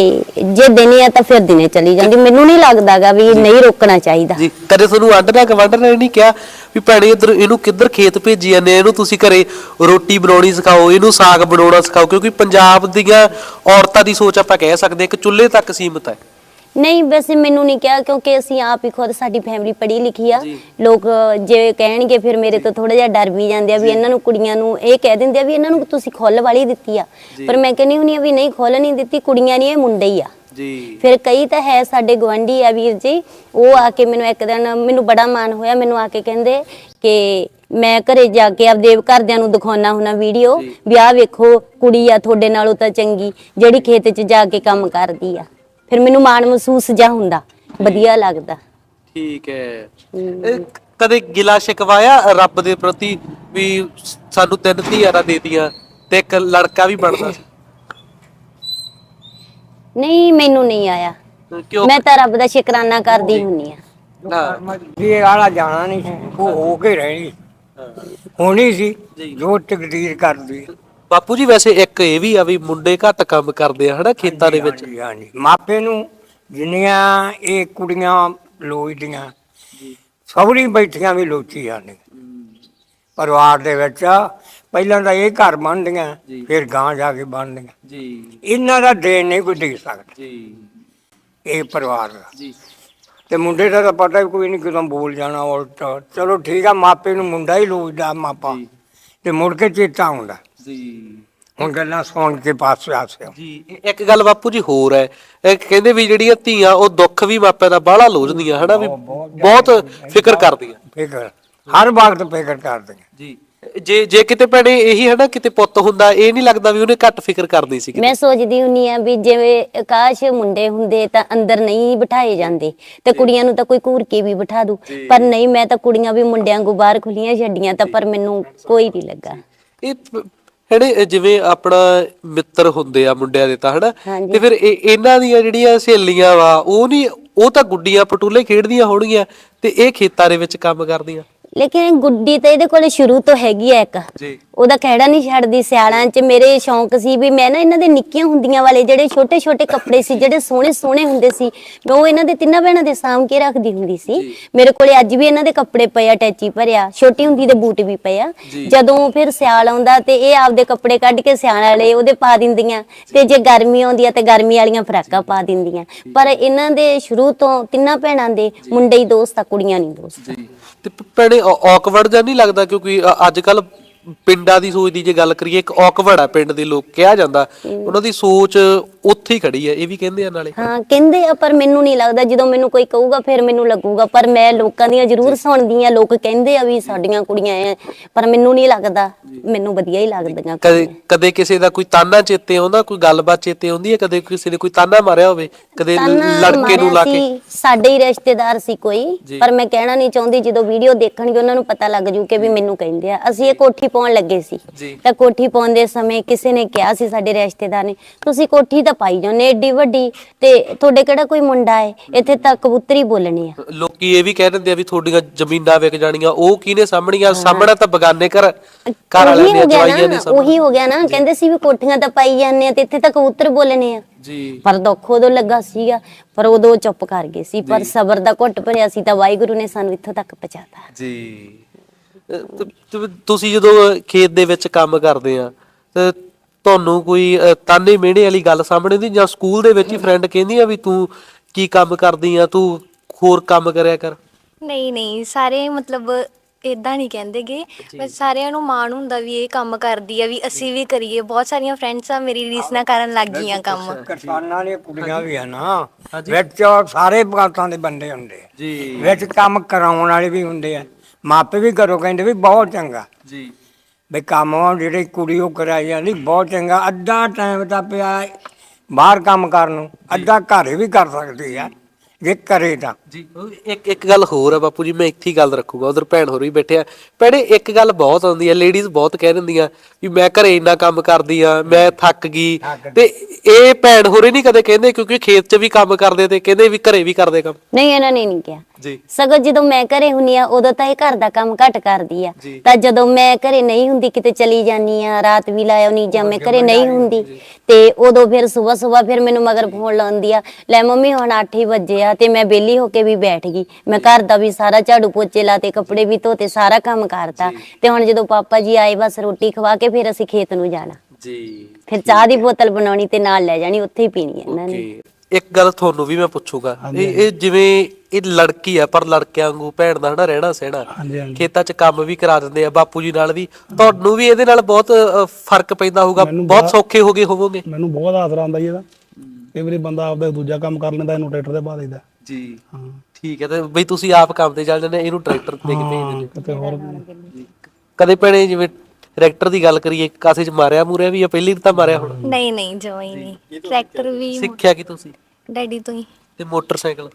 ਜੇ ਦਿਨੇ ਆ ਤਾਂ ਫਿਰ ਦਿਨੇ ਚਲੀ ਜਾਂਦੀ। ਮੈਨੂੰ ਨਹੀਂ ਲੱਗਦਾਗਾ ਵੀ ਨਹੀਂ ਰੋਕਣਾ ਚਾਹੀਦਾ। ਜੀ ਕਦੇ ਤੁਹਾਨੂੰ ਆਂਡਰ ਨਾ ਗਵਾਂਡਰ ਨੇ ਨਹੀਂ ਕਿਹਾ ਵੀ ਭੈਣੇ ਇੱਧਰ ਇਹਨੂੰ ਕਿੱਧਰ ਖੇਤ ਭੇਜੀ ਜਾਂਦੇ ਇਹਨੂੰ ਤੁਸੀਂ ਘਰੇ ਰੋਟੀ ਬਣਾਉਣੀ ਸਿਖਾਓ ਇਹਨੂੰ ਸਾਗ ਬਣਾਉਣਾ ਸਿਖਾਓ ਕਿਉਂਕਿ ਪੰਜਾਬ ਦੀਆਂ ਔਰਤਾਂ ਦੀ ਸੋਚ ਆਪਾਂ ਕਹਿ ਸਕਦੇ ਹਾਂ ਕਿ ਚੁੱਲ੍ਹੇ ਤੱਕ ਸੀਮਤ ਹੈ। ਨਹੀਂ ਵੈਸੇ ਮੈਨੂੰ ਨਹੀਂ ਕਿਹਾ ਕਿਉਂਕਿ ਅਸੀਂ ਆਪ ਹੀ ਖੁਦ ਸਾਡੀ ਫੈਮਿਲੀ ਪੜ੍ਹੀ ਲਿਖੀ ਆ। ਲੋਕ ਜੇ ਕਹਿਣਗੇ ਫਿਰ ਮੇਰੇ ਤੋਂ ਥੋੜਾ ਜਿਹਾ ਡਰ ਵੀ ਜਾਂਦੇ ਆ ਵੀ ਇਹਨਾਂ ਨੂੰ ਕੁੜੀਆਂ ਨੂੰ ਇਹ ਕਹਿ ਦਿੰਦੇ ਆ ਵੀ ਇਹਨਾਂ ਨੂੰ ਤੁਸੀਂ ਖੁੱਲ ਵਾਲੀ ਦਿੱਤੀ ਆ। ਪਰ ਮੈਂ ਕਹਿੰਦੀ ਹੁੰਦੀ ਆ ਵੀ ਨਹੀਂ ਖੁੱਲ ਨਹੀਂ ਦਿੱਤੀ ਕੁੜੀਆਂ ਨਹੀਂ ਇਹ ਮੁੰਡੇ ਹੀ ਆ। ਜੀ। ਫਿਰ ਕਈ ਤਾਂ ਹੈ ਸਾਡੇ ਗਵੰਡੀ ਆ ਵੀਰ ਜੀ ਉਹ ਆ ਕੇ ਮੈਨੂੰ ਇੱਕ ਦਿਨ ਮੈਨੂੰ ਬੜਾ ਮਾਣ ਹੋਇਆ ਮੈਨੂੰ ਆ ਕੇ ਕਹਿੰਦੇ ਕਿ ਮੈਂ ਘਰੇ ਜਾ ਕੇ ਆਪਦੇ ਘਰਦਿਆਂ ਨੂੰ ਦਿਖਾਉਣਾ ਹੁਣਾ ਵੀਡੀਓ ਵੀ ਆਹ ਵੇਖੋ ਕੁੜੀ ਆ ਤੁਹਾਡੇ ਨਾਲੋਂ ਤਾਂ ਚੰਗੀ ਜਿਹੜੀ ਖੇਤ 'ਚ ਜਾ ਕੇ ਕੰਮ ਕਰਦੀ ਆ। ਫਿਰ ਮੈਨੂੰ ਮਾਣ ਮਹਿਸੂਸ ਜਾ ਹੁੰਦਾ ਵਧੀਆ ਲੱਗਦਾ। ਠੀਕ ਹੈ। ਇਹ ਕਦੇ ਗਿਲਾ ਸ਼ਿਕਵਾਇਆ ਰੱਬ ਦੇ ਪ੍ਰਤੀ ਵੀ ਸਾਨੂੰ ਤਿੰਨ ਧੀਆਰਾਂ ਦੇਤੀਆਂ ਤੇ ਇੱਕ ਲੜਕਾ ਵੀ ਬਣਦਾ ਸੀ? ਨਹੀਂ ਮੈਨੂੰ ਨਹੀਂ ਆਇਆ। ਕਿਉਂ? ਮੈਂ ਤਾਂ ਰੱਬ ਦਾ ਸ਼ੁਕਰਾਨਾ ਕਰਦੀ ਹੁੰਨੀ ਆ ਹਾਂ, ਇਹ ਵਾਲਾ ਜਾਣਾ ਨਹੀਂ ਸੀ ਉਹ ਹੋ ਕੇ ਰਹਿਣੀ ਹੋਣੀ ਸੀ ਜੋ। ਤਕਦੀਰ ਕਰਦੀ। ਹੈ। ਬਾਪੂ ਜੀ ਵੈਸੇ ਇੱਕ ਇਹ ਵੀ ਆ ਵੀ ਮੁੰਡੇ ਘੱਟ ਕੰਮ ਕਰਦੇ ਆ ਹਨਾ ਖੇਤਾਂ ਦੇ ਵਿੱਚ? ਹਾਂਜੀ, ਹਾਂਜੀ ਮਾਪੇ ਨੂੰ ਜਿੰਨੀਆਂ ਇਹ ਕੁੜੀਆਂ ਲੋਚਦੀਆਂ ਸਭਰੀ ਬੈਠੀਆਂ ਵੀ ਲੋਚੀਆਂ ਨੇ। ਪਰਿਵਾਰ ਦੇ ਵਿੱਚ ਪਹਿਲਾਂ ਤਾਂ ਇਹ ਘਰ ਬਣਦੀਆਂ ਫਿਰ ਗਾਂ ਜਾ ਕੇ ਬਣਦੀਆਂ। ਜੀ। ਇਹਨਾਂ ਦਾ ਦੇਣ ਨਹੀਂ ਕੋਈ ਦੇ ਸਕਦਾ। ਜੀ। ਇਹ ਪਰਿਵਾਰ ਦਾ। ਜੀ। ਤੇ ਮੁੰਡੇ ਦਾ ਤਾਂ ਪਤਾ ਹੀ ਕੋਈ ਨਹੀਂ ਕਦੋਂ ਬੋਲ ਜਾਣਾ ਉਲਟ ਚਲੋ ਠੀਕ ਆ ਮਾਪੇ ਨੂੰ ਮੁੰਡਾ ਹੀ ਲੋਚਦਾ ਮਾਪਾ। ਤੇ ਮੁੜ ਕੇ ਚੇਤਾ ਆਉਂਦਾ। ਜੀ। ਹੁਣ ਗੱਲਾਂ ਸੁਣ ਕੇ ਪਾਸੇ ਆਸੇ ਜੀ ਇੱਕ ਗੱਲ ਬਾਪੂ ਜੀ ਹੋਰ ਹੈ। ਇਹ ਕਹਿੰਦੇ ਵੀ ਜਿਹੜੀਆਂ ਧੀਆਂ ਉਹ ਦੁੱਖ ਵੀ ਮਾਪਿਆਂ ਦਾ ਬਾਹਲਾ ਲੋਝਦੀਆਂ ਹਨਾ ਵੀ ਬਹੁਤ ਫਿਕਰ ਕਰਦੀਆਂ। ਫਿਕਰ ਹਰ ਵਕਤ ਫਿਕਰ ਕਰਦੇ ਜੀ ਜੇ ਜੇ ਕਿਤੇ ਭੈਣੇ ਇਹੀ ਹਨਾ ਕਿਤੇ ਪੁੱਤ ਹੁੰਦਾ ਇਹ ਨਹੀਂ ਲੱਗਦਾ ਵੀ ਉਹਨੇ ਘੱਟ ਫਿਕਰ ਕਰਦੀ ਸੀ ਮੈਂ ਸੋਚਦੀ ਹੁੰਨੀ ਆ ਵੀ ਜਿਵੇਂ ਆਕਾਸ਼ ਮੁੰਡੇ ਹੁੰਦੇ ਤਾਂ ਅੰਦਰ ਨਹੀਂ ਬਿਠਾਏ ਜਾਂਦੇ ਤੇ ਕੁੜੀਆਂ ਨੂੰ ਤਾਂ ਕੋਈ ਘੂਰ ਕੇ ਵੀ ਬਿਠਾ ਦੂ। ਪਰ ਨਹੀਂ ਮੈਂ ਤਾਂ ਕੁੜੀਆਂ ਵੀ ਮੁੰਡਿਆਂ ਨੂੰ ਬਾਹਰ ਖੁੱਲੀਆਂ ਛੱਡੀਆਂ ਤਾਂ ਪਰ ਮੈਨੂੰ ਕੋਈ ਨਹੀਂ ਲੱਗਾ। ਇਹ ਪ- ਜਿਹੜੇ ਜਿਵੇਂ ਆਪਣਾ ਮਿੱਤਰ ਹੁੰਦੇ ਆ ਮੁੰਡਿਆਂ ਦੇ ਤਾਂ ਹਨਾ। ਤੇ ਫਿਰ ਇਹ ਇਹਨਾਂ ਦੀਆਂ ਜਿਹੜੀਆਂ ਸਹੇਲੀਆਂ ਵਾ ਉਹ ਨਹੀਂ ਉਹ ਤਾਂ ਗੁੱਡੀਆਂ ਪਟੂਲੇ ਖੇਡਦੀਆਂ ਹੋਣਗੀਆਂ ਤੇ ਇਹ ਖੇਤਾਂ ਦੇ ਵਿੱਚ ਕੰਮ ਕਰਦੀਆਂ ਲੇਕਿਨ ਗੁੱਡੀ ਤਾਂ ਇਹਦੇ ਕੋਲੇ ਸ਼ੁਰੂ ਤੋਂ ਹੈਗੀ ਆ ਇੱਕ। ਜੀ। ਉਹਦਾ ਖਹਿੜਾ ਨਹੀਂ ਛੱਡਦੀ ਸਿਆਲਾਂ 'ਚ ਮੇਰੇ ਸ਼ੌਂਕ ਸੀ ਵੀ ਮੈਂ ਨਾ ਇਹਨਾਂ ਦੇ ਨਿੱਕੀਆਂ ਹੁੰਦੀਆਂ ਵਾਲੇ ਜਿਹੜੇ ਛੋਟੇ ਛੋਟੇ ਕੱਪੜੇ ਸੀ ਜਿਹੜੇ ਸੋਹਣੇ ਸੋਹਣੇ ਹੁੰਦੇ ਸੀ ਮੈਂ ਉਹ ਇਹਨਾਂ ਦੇ ਤਿੰਨਾਂ ਭੈਣਾਂ ਦੇ ਸਾਂਭ ਕੇ ਰੱਖਦੀ ਹੁੰਦੀ ਸੀ। ਮੇਰੇ ਕੋਲੇ ਅੱਜ ਵੀ ਇਹਨਾਂ ਦੇ ਕੱਪੜੇ ਪਏ ਆ ਟੈਚੀ ਭਰਿਆ ਛੋਟੀ ਹੁੰਦੀ ਦੇ ਬੂਟ ਵੀ ਪਏ ਆ। ਜਦੋਂ ਫਿਰ ਸਿਆਲ ਆਉਂਦਾ ਤੇ ਇਹ ਆਪਦੇ ਕੱਪੜੇ ਕੱਢ ਕੇ ਸਿਆਲ ਵਾਲੇ ਉਹਦੇ ਪਾ ਦਿੰਦੀਆਂ ਤੇ ਜੇ ਗਰਮੀ ਆਉਂਦੀ ਆ ਤੇ ਗਰਮੀ ਵਾਲੀਆਂ ਫਰਾਕਾਂ ਪਾ ਦਿੰਦੀਆਂ। ਪਰ ਇਹਨਾਂ ਦੇ ਸ਼ੁਰੂ ਤੋਂ ਤਿੰਨਾਂ ਭੈਣਾਂ ਦੇ ਮੁੰਡੇ ਹੀ ਦੋਸਤ ਆ ਕੁੜੀਆਂ ਨਹੀਂ ਦੋਸਤ। ਜੀ। ਤੇ ਭੈਣੇ ਔਕਵਰਡ ਜਾਂ ਨਹੀਂ ਲੱਗਦਾ ਕਿਉਂਕਿ ਅੱਜ ਕੱਲ ਪਿੰਡਾਂ ਦੀ ਸੋਚ ਦੀ ਜੇ ਗੱਲ ਕਰੀਏ ਇੱਕ ਔਕਵਰਡ ਆ ਪਿੰਡ ਦੇ ਲੋਕ ਕਿਹਾ ਜਾਂਦਾ। ਉਹਨਾਂ ਦੀ ਸੋਚ ਉੱਥੇ ਹੀ ਖੜੀ ਹੈ ਇਹ ਵੀ ਕਹਿੰਦੇ ਆ ਨਾਲੇ। ਹਾਂ ਕਹਿੰਦੇ ਆ ਪਰ ਮੈਨੂੰ ਨਹੀਂ ਲੱਗਦਾ ਜਦੋਂ ਮੈਨੂੰ ਕੋਈ ਕਹੂਗਾ ਫਿਰ ਮੈਨੂੰ ਲੱਗੂਗਾ। ਪਰ ਮੈਂ ਲੋਕਾਂ ਦੀਆਂ ਜ਼ਰੂਰ ਸੁਣਦੀ ਆ ਲੋਕ ਕਹਿੰਦੇ ਆ ਵੀ ਸਾਡੀਆਂ ਕੁੜੀਆਂ ਐ ਪਰ ਮੈਨੂੰ ਨਹੀਂ ਲੱਗਦਾ। ਮੈਨੂੰ ਵਧੀਆ ਹੀ ਲੱਗਦੀਆਂ ਕਦੇ ਕਦੇ ਕਿਸੇ ਦਾ ਕੋਈ ਤਾਨਾ ਚੇਤੇ ਆਉਂਦਾ ਕੋਈ ਗੱਲਬਾਤ ਚੇਤੇ ਆਉਂਦੀ ਹੈ? ਕਦੇ ਕਿਸੇ ਨੇ ਕੋਈ ਤਾਨਾ ਮਾਰਿਆ ਹੋਵੇ? ਕਦੇ ਲੜਕੇ ਨੂੰ ਲਾ ਕੇ? ਸਾਡੇ ਹੀ ਰਿਸ਼ਤੇਦਾਰ ਸੀ ਕੋਈ। ਪਰ ਮੈਂ ਕਹਿਣਾ ਨਹੀਂ ਚਾਹੁੰਦੀ ਜਦੋਂ ਵੀਡੀਓ ਦੇਖਣਗੇ ਉਹਨਾਂ ਨੂੰ ਪਤਾ ਲੱਗ ਜੂ ਕਿ ਵੀ ਮੈਨੂੰ ਕਹਿੰਦੇ ਆ। ਅਸੀਂ ਇਹ ਕੋਠੀ ਪਾਉਣ ਲੱਗੇ ਸੀ। ਤਾਂ ਕੋਠੀ ਪਾਉਣ ਦੇ ਸਮੇਂ ਕਿਸੇ ਨੇ ਕਿਹਾ ਸੀ ਸਾਡੇ ਰਿਸ਼ਤੇਦਾਰ ਨੇ ਤੁਸੀਂ ਕੋਠੀ ਤਾਂ ਪਾਈ ਜਾਂਦੇ ਏਡੀ ਵੱਡੀ ਤੇ ਤੁਹਾਡੇ ਕਿਹੜਾ ਕੋਈ ਮੁੰਡਾ ਹੈ? ਇੱਥੇ ਤਾਂ ਕਬੂਤਰੀ ਬੋਲਣੇ ਆ। ਲੋਕੀ ਇਹ ਵੀ ਕਹਿ ਦਿੰਦੇ ਆ ਵੀ ਤੁਹਾਡੀਆਂ ਜ਼ਮੀਨਾਂ ਵਿਕ ਜਾਣੀਆਂ ਉਹ ਕਿਹਨੇ ਸਾਹਮਣੀਆਂ ਸਾਹਮਣਾ ਤਾਂ ਬਗਾਨੇ ਘਰ ਘਰ ਵਾਲਿਆਂ ਗਿਆ ਜਵਾਈਆਂ ਨਾ ਨੇ ਸਾਹਮਣੇ ਉਹੀ ਹੋ ਗਿਆ ਨਾ ਕਹਿੰਦੇ ਸੀ ਵੀ ਕੋਠੀਆਂ ਤਾਂ ਪਾਈ ਜਾਂਦੇ ਆ ਤੇ ਇੱਥੇ ਤਾਂ ਕਬੂਤਰ ਬੋਲਣੇ ਆ। ਜੀ। ਪਰ ਦੁੱਖ ਉਦੋਂ ਲੱਗਾ ਸੀਗਾ ਪਰ ਉਦੋਂ ਚੁੱਪ ਕਰ ਗਏ ਸੀ। ਪਰ ਸਬਰ ਦਾ ਘੁੱਟ ਭਰਿਆ ਸੀ ਤਾਂ ਵਾਹਿਗੁਰੂ ਨੇ ਸਾਨੂੰ ਇੱਥੋਂ ਤੱਕ ਪਹੁੰਚਾਤਾ। ਜੀ। ਅਹ ਤ- ਤ- ਤੁਸੀਂ ਜਦੋਂ ਖੇਤ ਦੇ ਵਿੱਚ ਕੰਮ ਕਰਦੇ ਆ ਤੇ ਤੁਹਾਨੂੰ ਕੋਈ ਤਾਨੇ ਮਿਹਣੇ ਵਾਲੀ ਗੱਲ ਸਾਹਮਣੇ ਦੀ ਜਾਂ ਸਕੂਲ ਦੇ ਵਿੱਚ ਹੀ ਫਰੈਂਡ ਕਹਿੰਦੀ ਆ ਵੀ ਤੂੰ ਕੀ ਕੰਮ ਕਰਦੀ ਆ ਤੂੰ ਹੋਰ ਕੰਮ ਕਰਿਆ ਕਰ? ਨਹੀਂ ਨਹੀਂ ਸਾਰੇ ਮਤਲਬ ਇਦਾਂ ਨਹੀਂ ਕਹਿੰਦੇਗੇ। ਬਸ ਸਾਰਿਆਂ ਨੂੰ ਮਾਣ ਹੁੰਦਾ ਵੀ ਇਹ ਕੰਮ ਕਰਦੀ ਆ ਵੀ ਅਸੀਂ ਵੀ ਕਰੀਏ। ਬਹੁਤ ਸਾਰੀਆਂ ਫਰੈਂਡਸ ਆ ਮੇਰੀ ਰੀਸ ਨਾ ਕਰਨ ਲੱਗ ਗਈਆਂ ਕੰਮ। ਕਿਸਾਨਾਂ ਦੀਆਂ ਕੁੜੀਆਂ ਵੀ ਆ ਨਾ ਵਿੱਚ ਸਾਰੇ ਬਾਤਾਂ ਦੇ ਬੰਦੇ ਹੁੰਦੇ ਆ। ਜੀ। ਵਿੱਚ ਕੰਮ ਕਰਾਉਣ ਵਾਲੇ ਵੀ ਹੁੰਦੇ ਆ। ਮਾਪੇ ਵੀ ਘਰੋਂ ਕਹਿੰਦੇ ਵੀ ਬਹੁਤ ਚੰਗਾ। ਜੀ। ਵੀ ਕੰਮ ਉਹ ਜਿਹੜੀ ਕੁੜੀ ਉਹ ਕਰਾਈ ਜਾਂਦੀ, ਬਹੁਤ ਚੰਗਾ। ਅੱਧਾ ਟਾਈਮ ਤਾਂ ਪਿਆ ਬਾਹਰ ਕੰਮ ਕਰਨ ਨੂੰ, ਅੱਧਾ ਘਰੇ ਵੀ ਕਰ ਸਕਦੀ ਆ। ਜੇ ਕਰੇ ਤਾਂ ਜੀ ਉਹ ਇੱਕ ਇੱਕ ਗੱਲ ਹੋਰ ਆ ਬਾਪੂ ਜੀ ਮੈਂ ਇੱਥੇ ਹੀ ਗੱਲ ਰੱਖੂਗਾ ਉਧਰ ਭੈਣ ਹੋਰ ਵੀ ਬੈਠੇ ਆ। ਭੈਣੇ ਇੱਕ ਗੱਲ ਬਹੁਤ ਆਉਂਦੀ ਆ ਲੇਡੀਜ਼ ਬਹੁਤ ਕਹਿ ਦਿੰਦੀਆਂ ਵੀ ਮੈਂ ਘਰੇ ਇੰਨਾ ਕੰਮ ਕਰਦੀ ਆ ਮੈਂ ਥੱਕ ਗਈ। ਤੇ ਇਹ ਭੈਣ ਹੋਰੇ ਨਹੀਂ ਕਦੇ ਕਹਿੰਦੇ ਕਿਉਂਕਿ ਖੇਤ 'ਚ ਵੀ ਕੰਮ ਕਰਦੇ ਤੇ ਕਹਿੰਦੇ ਵੀ ਘਰੇ ਵੀ ਕਰਦੇ ਕੰਮ। ਨਹੀਂ ਇਹਨਾਂ ਨੇ ਨਹੀਂ ਕਿਹਾ। ਜੀ। ਸਗੋਂ ਜਦੋਂ ਮੈਂ ਘਰੇ ਹੁੰਨੀ ਆ ਉਦੋਂ ਤਾਂ ਇਹ ਘਰ ਦਾ ਕੰਮ ਘੱਟ ਕਰਦੀ ਆ। ਜੀ। ਤਾਂ ਜਦੋਂ ਮੈਂ ਘਰੇ ਨਹੀਂ ਹੁੰਦੀ ਕਿਤੇ ਚਲੀ ਜਾਨੀ ਆ ਰਾਤ ਵੀ ਲਾਇਆ ਨਹੀਂ ਜਾਂ ਮੈਂ ਘਰੇ ਨਹੀਂ ਹੁੰਦੀ ਤੇ ਉਦੋਂ ਫਿਰ ਸਵੇਰ ਸਵੇਰ ਫਿਰ ਮੈਨੂੰ ਮਗਰ ਫੋਨ ਲਾਉਂਦੀ ਆ ਲੈ ਮੰਮੀ ਹੁਣ 8 ਹੀ ਵਜੇ ਆ ਤੇ ਮੈਂ ਬੇਲੀ ਹੋ ਕੇ ਵੀ ਬੈਠ ਗਈ। ਮੈਂ ਘਰ ਦਾ ਵੀ ਸਾਰਾ ਝਾੜੂ ਪੋਚੇ ਲਾਤੇ ਕੱਪੜੇ ਵੀ ਧੋਤੇ ਸਾਰਾ ਕੰਮ ਕਰਤਾ। ਤੇ ਹੁਣ ਜਦੋਂ ਪਾਪਾ ਜੀ ਆਏ ਬਸ ਰੋਟੀ ਖਵਾ ਕੇ ਫਿਰ ਅਸੀਂ ਖੇਤ ਨੂੰ ਜਾਣਾ। ਜੀ ਫਿਰ ਚਾਹ ਦੀ ਬੋਤਲ ਬਣਾਉਣੀ ਤੇ ਨਾਲ ਲੈ ਜਾਣੀ ਉੱਥੇ ਹੀ ਪੀਣੀ ਆ ਇਹਨਾਂ ਨੇ। ਓਕੇ। ਇੱਕ ਗੱਲ ਤੁਹਾਨੂੰ ਵੀ ਮੈਂ ਪੁੱਛੂਗਾ। ਇਹ ਇਹ ਜਿਵੇਂ ਇਹ ਲੜਕੀ ਆ ਪਰ ਲੜਕਿਆਂ ਵਾਂਗੂ ਭੈਣ ਦਾ ਹਨਾ ਰਹਿਣਾ ਸਹਿਣਾ। ਖੇਤਾਂ 'ਚ ਕੰਮ ਵੀ ਕਰਾ ਦਿੰਦੇ ਆ ਬਾਪੂ ਜੀ ਨਾਲ ਵੀ। ਤੁਹਾਨੂੰ ਵੀ ਇਹਦੇ ਨਾਲ ਬਹੁਤ ਅ, ਫ਼ਰਕ ਪੈਂਦਾ ਹੋਊਗਾ? ਬਹੁਤ ਸੌਖੇ ਹੋ ਗਏ ਹੋਵੋਗੇ? ਮੈਨੂੰ ਬਹੁਤ ਆਦਰ ਆਉਂਦਾ ਜੀ ਇਹਦਾ। ਕਈ ਵਾਰੀ ਬੰਦਾ ਆਪਦਾ ਦੂਜਾ ਕੰਮ ਕਰ ਲੈਂਦਾ ਇਹਨੂੰ ਟਰੈਕਟਰ ਤੇ ਪਾ ਦਿੰਦਾ ਜੀ। ਹਾਂ। ਠੀਕ ਹੈ ਤੇ ਬਈ ਤੁਸੀਂ ਆਪ ਕੰਮ ਤੇ ਚੱਲ ਜਾਂਦੇ ਇਹਨੂੰ ਟਰੈਕਟਰ ਤੇ ਕਿਤੇ ਭੇਜ ਦਿੰਦੇ। ਕਿਤੇ ਹੋਰ ਕਦੇ ਭੈਣੇ ਜਿਵੇਂ ਟਰੈਕਟਰ ਦੀ ਗੱਲ ਕਰੀਏ ਕਾਸੇ 'ਚ ਮਾਰਿਆ ਮੂਰਿਆ ਵੀ ਆ ਪਹਿਲੀ ਤਾਂ ਮਾਰਿਆ ਹੁਣ। ਨਹੀਂ ਨਹੀਂ ਹੀ ਨਹੀਂ। ਟਰੈਕਟਰ ਵੀ ਸਿੱਖਿਆ ਕੀ ਤੁਸੀਂ? ਡੈਡੀ ਤੋਂ ਹੀ। ਤੇ ਮੋਟਰਸਾਈਕਲ?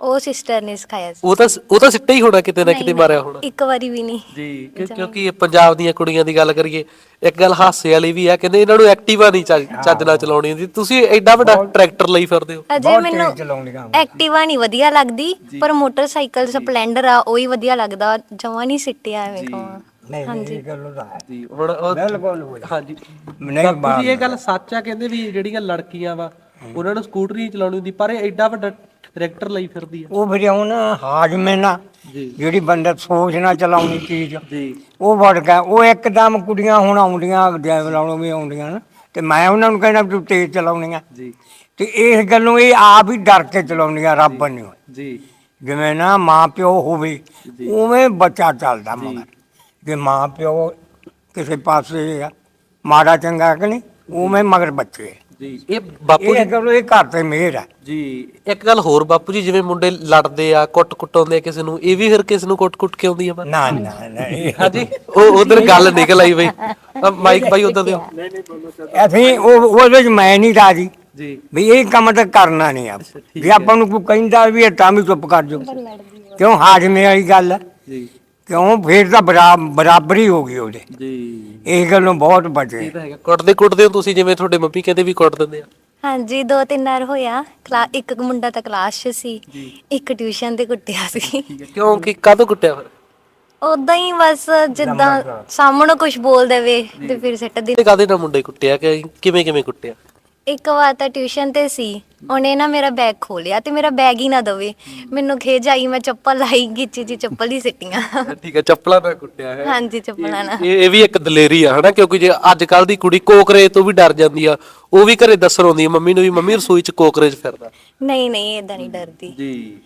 ਉਹ ਸਿਸਟਰ ਨੇ ਸਿਖਾਇਆ ਸੀ। ਉਹ ਤਾਂ ਉਹ ਤਾਂ ਸਿੱਟਾ ਹੀ ਹੋਣਾ ਕਿਤੇ ਨਾ ਕਿਤੇ ਨਹੀਂ, ਮਾਰਿਆ ਹੋਣਾ। ਇੱਕ ਵਾਰੀ ਵੀ ਨਹੀਂ। ਜੀ ਕਿਉਂ- ਕਿਉਂਕਿ ਇਹ ਪੰਜਾਬ ਦੀਆਂ ਕੁੜੀਆਂ ਦੀ ਗੱਲ ਕਰੀਏ ਇੱਕ ਗੱਲ ਹਾਸੇ ਵਾਲੀ ਵੀ ਆ ਕਹਿੰਦੇ ਇਹਨਾਂ ਨੂੰ ਐਕਟਿਵਾ ਨਹੀਂ ਚੱਜ ਚੱਜ ਨਾਲ ਚਲਾਉਣੀ ਹੁੰਦੀ। ਤੁਸੀਂ ਐਡਾ ਵੱਡਾ ਟਰੈਕਟਰ ਲਈ ਫਿਰਦੇ ਹੋ। ਅਜੇ ਮੈਨੂੰ ਐਕਟਿਵਾ ਨਹੀਂ ਵਧੀਆ ਲੱਗਦੀ ਪਰ ਮੋਟਰਸਾਈਕਲ ਸਪਲੈਂਡਰ ਆ ਉਹ ਹੀ ਵਧੀਆ ਲੱਗਦਾ। ਜਮਾਂ ਨਹੀਂ ਸਿੱਟਿਆ ਐਵੇਂ ਕਹਾਂ ਨਹੀਂ ਨਹੀਂ ਇਹ ਗੱਲ ਤਾਂ ਹੈ। ਜੀ ਹੁਣ ਉਹ- ਬਿਲਕੁਲ। ਹਾਂਜੀ। ਨਹੀਂ ਜੀ ਇਹ ਗੱਲ ਸੱਚ ਆ ਕਹਿੰਦੇ ਵੀ ਜਿਹੜੀਆਂ ਲੜਕੀਆਂ ਵਾ ਉਹਨਾਂ ਨੂੰ ਸਕੂਟਰ ਨਹੀਂ ਚਲਾਉਣੀ ਹੁੰਦੀ ਪਰ ਇਹ ਐਡਾ ਵੱਡਾ ਟਰੈਕਟਰ ਲਈ ਫਿਰਦੀ ਆ। ਉਹ ਫਿਰ ਹੁਣ ਹਾਜ਼ਮੇ ਨਾ ਜੀ। ਜਿਹੜੀ ਬੰਦਾ ਸੋਚ ਨਾ ਚਲਾਉਣੀ ਚੀਜ਼ ਜੀ। ਉਹ ਵੜ ਗਿਆ। ਉਹ ਇੱਕਦਮ ਕੁੜੀਆਂ ਹੁਣ ਆਉਂਦੀਆਂ ਡਰਾਈਵ ਲਾਉਣੋਂ ਵੀ ਆਉਂਦੀਆਂ ਨਾ। ਤੇ ਮੈਂ ਉਹਨਾਂ ਨੂੰ ਕਹਿਣਾ ਤੂੰ ਤੇਜ਼ ਚਲਾਉਣੀਆਂ। ਜੀ। ਤੇ ਇਸ ਗੱਲੋਂ ਇਹ ਆਪ ਹੀ ਡਰ ਕੇ ਚਲਾਉਂਦੀਆਂ ਰੱਬ ਨੂੰ ਜੀ। ਜਿਵੇਂ ਨਾ ਮਾਂ ਪਿਓ ਹੋਵੇ ਉਵੇਂ ਬੱਚਾ ਚੱਲਦਾ ਮਗਰ। ਜੇ ਮਾਂ ਪਿਓ ਕਿਸੇ ਪਾਸੇ ਆ ਮਾੜਾ ਚੰਗਾ ਕਿ ਨਹੀਂ ਉਵੇਂ ਮਗਰ ਬੱਚੇ ਜੀ ਇਹ ਬਾਪੂ ਇਹ ਗੱਲੋਂ ਇਹ ਘਰ ਤੇ ਮਿਹਰ ਹੈ ਜੀ ਇੱਕ ਗੱਲ ਹੋਰ ਬਾਪੂ ਜੀ ਜਿਵੇਂ ਮੁੰਡੇ ਲੜਦੇ ਆ ਕੁੱਟ ਕੁੱਟਾਉਂਦੇ ਆ ਕਿਸੇ ਨੂੰ ਇਹ ਵੀ ਫਿਰ ਕਿਸੇ ਨੂੰ ਕੁੱਟ ਕੁੱਟ ਕੇ ਆਉਂਦੀ ਆ ਨਾ ਨਾ ਨਾ ਇਹ- ਹਾਂਜੀ ਉਹ ਉਧਰ ਗੱਲ ਨਿਕਲ ਆਈ ਬਈ। ਅਹ ਮਾਈਕ ਬਾਈ ਉਧਰ ਦਿਓ। ਅਸੀਂ ਉਹ ਉਹਦੇ ਵਿੱਚ ਮੈਂ ਨਹੀਂ ਰਾਜੀ। ਜੀ। ਵੀ ਇਹ ਕੰਮ ਤਾਂ ਕਰਨਾ ਨਹੀਂ ਆਪ। ਜੇ ਆਪਾਂ ਨੂੰ ਕੋਈ ਕਹਿੰਦਾ ਵੀ ਇਹ ਤਾਂ ਵੀ ਚੁੱਪ ਕਰ ਜਾਓ। ਕਿਉਂ ਹਾਜ਼ਮੇ ਵਾਲੀ ਗੱਲ ਹੈ ਜੀ। ਕਿਉਂ? ਫੇਰ ਤਾਂ ਬਰਾ- ਬਰਾਬਰੀ ਹੋ ਗਈ ਉਹਦੇ। ਜੀ। ਇਸ ਗੱਲੋਂ ਬਹੁਤ ਬਚੇ ਇਹ ਤਾਂ ਹੈਗਾ। ਕੁੱਟਦੇ ਕੁੱਟਦੇ ਹੋ ਤੁਸੀਂ ਜਿਵੇਂ ਤੁਹਾਡੇ ਮੰਮੀ ਕਹਿੰਦੇ ਵੀ ਕੁੱਟ ਦਿੰਦੇ ਆ। ਹਾਂਜੀ ਦੋ ਤਿੰਨ ਵਾਰ ਹੋਇਆ। ਕਲਾ ਇੱਕ ਮੁੰਡਾ ਤਾਂ ਕਲਾਸ 'ਚ ਸੀ ਇੱਕ ਟਿਊਸ਼ਨ ਤੇ ਕੁੱਟਿਆ ਸੀ। ਠੀਕ ਹੈ। ਕਿਉਂ ਕਿ ਕਾਹਤੋਂ ਕੁੱਟਿਆ ਫਿਰ? ਉਦਾਂ ਹੀ ਬਸ ਜਿੱਦਾਂ ਸਾਹਮਣੇ ਕੁਝ ਬੋਲ ਦੇਵੇ ਤੇ ਫਿਰ ਸਿੱਟ ਦੇ ਤੇ ਕਾਹਦੇ ਨਾਲ ਮੁੰਡੇ ਕੁੱਟਿਆ? ਕਿ ਕਿਵੇਂ ਕਿਵੇਂ ਕੁੱਟਿਆ? ਇੱਕ ਵਾਰ ਤਾਂ ਟਿਊਸ਼ਨ ਤੇ ਸੀ ਉਹਨੇ ਨਾ ਮੇਰਾ ਬੈਗ ਖੋਲਿਆ ਤੇ ਮੇਰਾ ਬੈਗ ਹੀ ਨਾ ਦਵੇ। ਮੈਨੂੰ ਖੇਜ ਆਈ ਮੈਂ ਚੱਪਲ ਲਾਈ ਗਿੱਚੀ ਜੀ ਚੱਪਲ ਹੀ ਸਿੱਟੀਆਂ। ਠੀਕ ਹੈ ਚੱਪਲਾਂ ਨਾਲ ਕੁੱਟਿਆ ਹੈ। ਹਾਂਜੀ ਚੱਪਲਾਂ ਨਾਲ। ਇਹ ਇਹ ਵੀ ਇੱਕ ਦਲੇਰੀ ਆ ਹਨਾ? ਕਿਉਂਕਿ ਜੇ ਅੱਜ ਕੱਲ ਦੀ ਕੁੜੀ ਕੋਕਰੇ ਤੋਂ ਵੀ ਡਰ ਜਾਂਦੀ ਆ ਉਹ ਵੀ ਘਰੇ ਦੱਸਣ ਆਉਂਦੀ ਆ ਮੰਮੀ ਨੂੰ ਵੀ ਮੰਮੀ ਰਸੋਈ 'ਚ ਕੋਕਰੇ 'ਚ ਫਿਰਦਾ। ਨਹੀਂ ਨਹੀਂ ਇਦਾਂ ਨਹੀਂ ਡਰਦੀ। ਜੀ।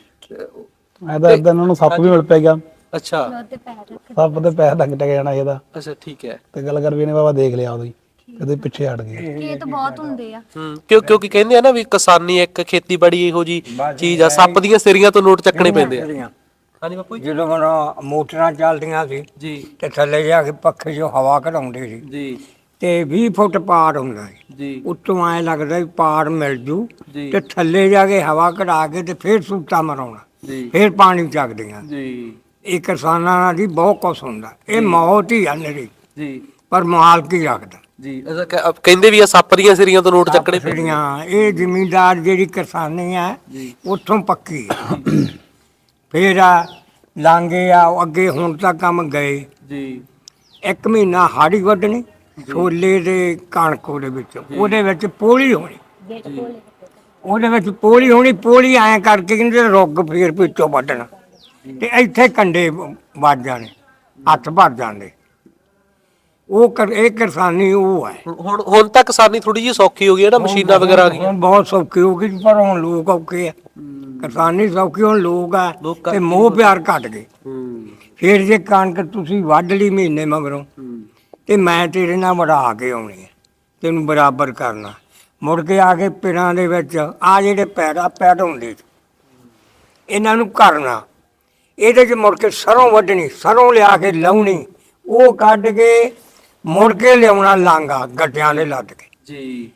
ਐਦਾ ਐਦਾਂ ਇਹਨਾਂ ਨੂੰ ਸੱਪ ਵੀ ਮਿਲ ਪਿਆ ਗਿਆ। ਅੱਛਾ। ਤੇ ਪੈਰ ਸੱਪ ਤੇ ਪੈਰ ਲੱਗ ਟਕ ਜਾਣਾ ਇਹਦਾ। ਅੱਛਾ ਠੀਕ ਹੈ। ਤੇ ਗੱਲ ਕਰ ਵੀ ਨੇ ਬਾਬਾ ਦੇਖ ਲਿਆ ਉਦੋਂ ਹੀ ਕਦੇ ਪਿੱਛੇ ਹਟ ਗਏ। ਖੇਤ ਬਹੁਤ ਹੁੰਦੇ ਆ। ਹੂੰ ਕਿਉਂ ਕਿਉਂਕਿ ਕਹਿੰਦੇ ਆ ਨਾ ਵੀ ਕਿਸਾਨੀ ਇੱਕ ਖੇਤੀਬਾੜੀ ਇਹੋ ਜੀ ਚੀਜ਼ ਆ ਸੱਪ ਦੀਆਂ ਸਿਰੀਆਂ ਤੋਂ ਨੋਟ ਚੱਕਣੇ ਪੈਂਦੇ ਆ। ਹਾਂਜੀ ਬਾਪੂ ਜੀ। ਜਦੋਂ ਮਨ ਮੋਟਰਾਂ ਚੱਲਦੀਆਂ ਸੀ ਜੀ। ਤੇ ਥੱਲੇ ਜਾ ਕੇ ਪੱਖੇ 'ਚੋਂ ਹਵਾ ਕਢਾਉਂਦੇ ਸੀ। ਜੀ। ਤੇ 20 ਫੁੱਟ ਪਾੜ ਹੁੰਦਾ ਸੀ। ਜੀ। ਉੱਤੋਂ ਐ ਲੱਗਦਾ ਵੀ ਪਾੜ ਮਿਲ ਜੂ। ਜੀ। ਤੇ ਥੱਲੇ ਜਾ ਕੇ ਹਵਾ ਕਢਾ ਕੇ ਤੇ ਫੇਰ ਸੂਤਾ ਮਰਾਉਣਾ ਜੀ। ਫੇਰ ਪਾਣੀ ਚੱਕਦੀਆਂ। ਜੀ। ਇਹ ਕਿਸਾਨਾਂ ਦੀ ਬਹੁਤ ਕੁਛ ਹੁੰਦਾ। ਇਹ ਮੌਤ ਹੀ ਆ ਨਰੀ। ਜੀ। ਪਰ ਮਾਲਕ ਹੀ ਰੱਖਦਾ। ਜੀ ਅੱਛਾ ਕ- ਕਹਿੰਦੇ ਵੀ ਆ ਸੱਪ ਦੀਆਂ ਸਿਰੀਆਂ ਤੋਂ ਨੋਟ ਚੱਕਣੇ ਪੈਂਦੇ ਜਿਹੜੀਆਂ ਇਹ ਜ਼ਿਮੀਂਦਾਰ ਜਿਹੜੀ ਕਿਸਾਨੀ ਆ ਉੱਥੋਂ ਪੱਕੀ ਆ। ਫੇਰ ਆ ਲਾਂਗੇ ਆ ਉਹ ਅੱਗੇ ਹੁਣ ਤੱਕ ਕੰਮ ਗਏ। ਜੀ। ਇੱਕ ਮਹੀਨਾ ਹਾੜੀ ਵੱਢਣੀ ਛੋਲੇ ਦੇ ਕਣਕ ਉਹਦੇ ਵਿੱਚ ਉਹਦੇ ਵਿੱਚ ਪੋਲੀ ਹੋਣੀ। ਉਹਦੇ ਵਿੱਚ ਪੋਲੀ ਹੋਣੀ ਪੋਲੀ ਐਂ ਕਰਕੇ ਕਹਿੰਦੇ ਰੁੱਗ ਫੇਰ ਵਿੱਚੋਂ ਵੱਢਣਾ। ਤੇ ਇੱਥੇ ਕੰਡੇ ਵੱਜ ਜਾਣੇ ਹੱਥ ਭਰ ਜਾਂਦੇ। ਉਹ ਕਰ ਇਹ ਕਿਸਾਨੀ ਉਹ ਹੈ। ਹੁਣ- ਹੁਣ ਤਾਂ ਕਿਸਾਨੀ ਥੋੜੀ ਜਿਹੀ ਸੌਖੀ ਹੋ ਗਈ ਹੈ ਨਾ ਮਸ਼ੀਨਾਂ ਵਗੈਰਾ ਆ ਗਈਆਂ। ਹੁਣ ਬਹੁਤ ਸੌਖੀ ਹੋ ਗਈ ਪਰ ਹੁਣ ਲੋਕ ਔਖੇ ਆ। ਕਿਸਾਨੀ ਸੌਖੀ ਹੁਣ ਲੋਕ ਆ ਲੋਕ ਤੇ ਮੋਹ ਪਿਆਰ ਘਟ ਗਏ। ਫਿਰ ਜੇ ਕਣਕ ਤੁਸੀਂ ਵੱਢ ਲਈ ਮਹੀਨੇ ਮਗਰੋਂ ਤੇ ਮੈਂ ਤੇਰੇ ਨਾਲ ਵੜਾ ਕੇ ਆਉਣੀ ਹੈ ਤੈਨੂੰ ਬਰਾਬਰ ਕਰਨਾ। ਮੁੜ ਕੇ ਆ ਕੇ ਪਿਰਾਂ ਦੇ ਵਿੱਚ ਆ ਜਿਹੜੇ ਪੈੜਾ ਪੈੜ ਹੁੰਦੇ ਇਹਨਾਂ ਨੂੰ ਕਰਨਾ। ਇਹਦੇ 'ਚ ਮੁੜ ਕੇ ਸਰੋਂ ਵੱਢਣੀ ਸਰੋਂ ਲਿਆ ਕੇ ਲਾਉਣੀ ਉਹ ਕੱਢ ਕੇ ਮੁੜ ਕੇ ਲਿਆਉਣਾ ਲਾਂਗਾ ਗੱਡਿਆਂ ਦੇ ਲੱਦ ਕੇ। ਜੀ।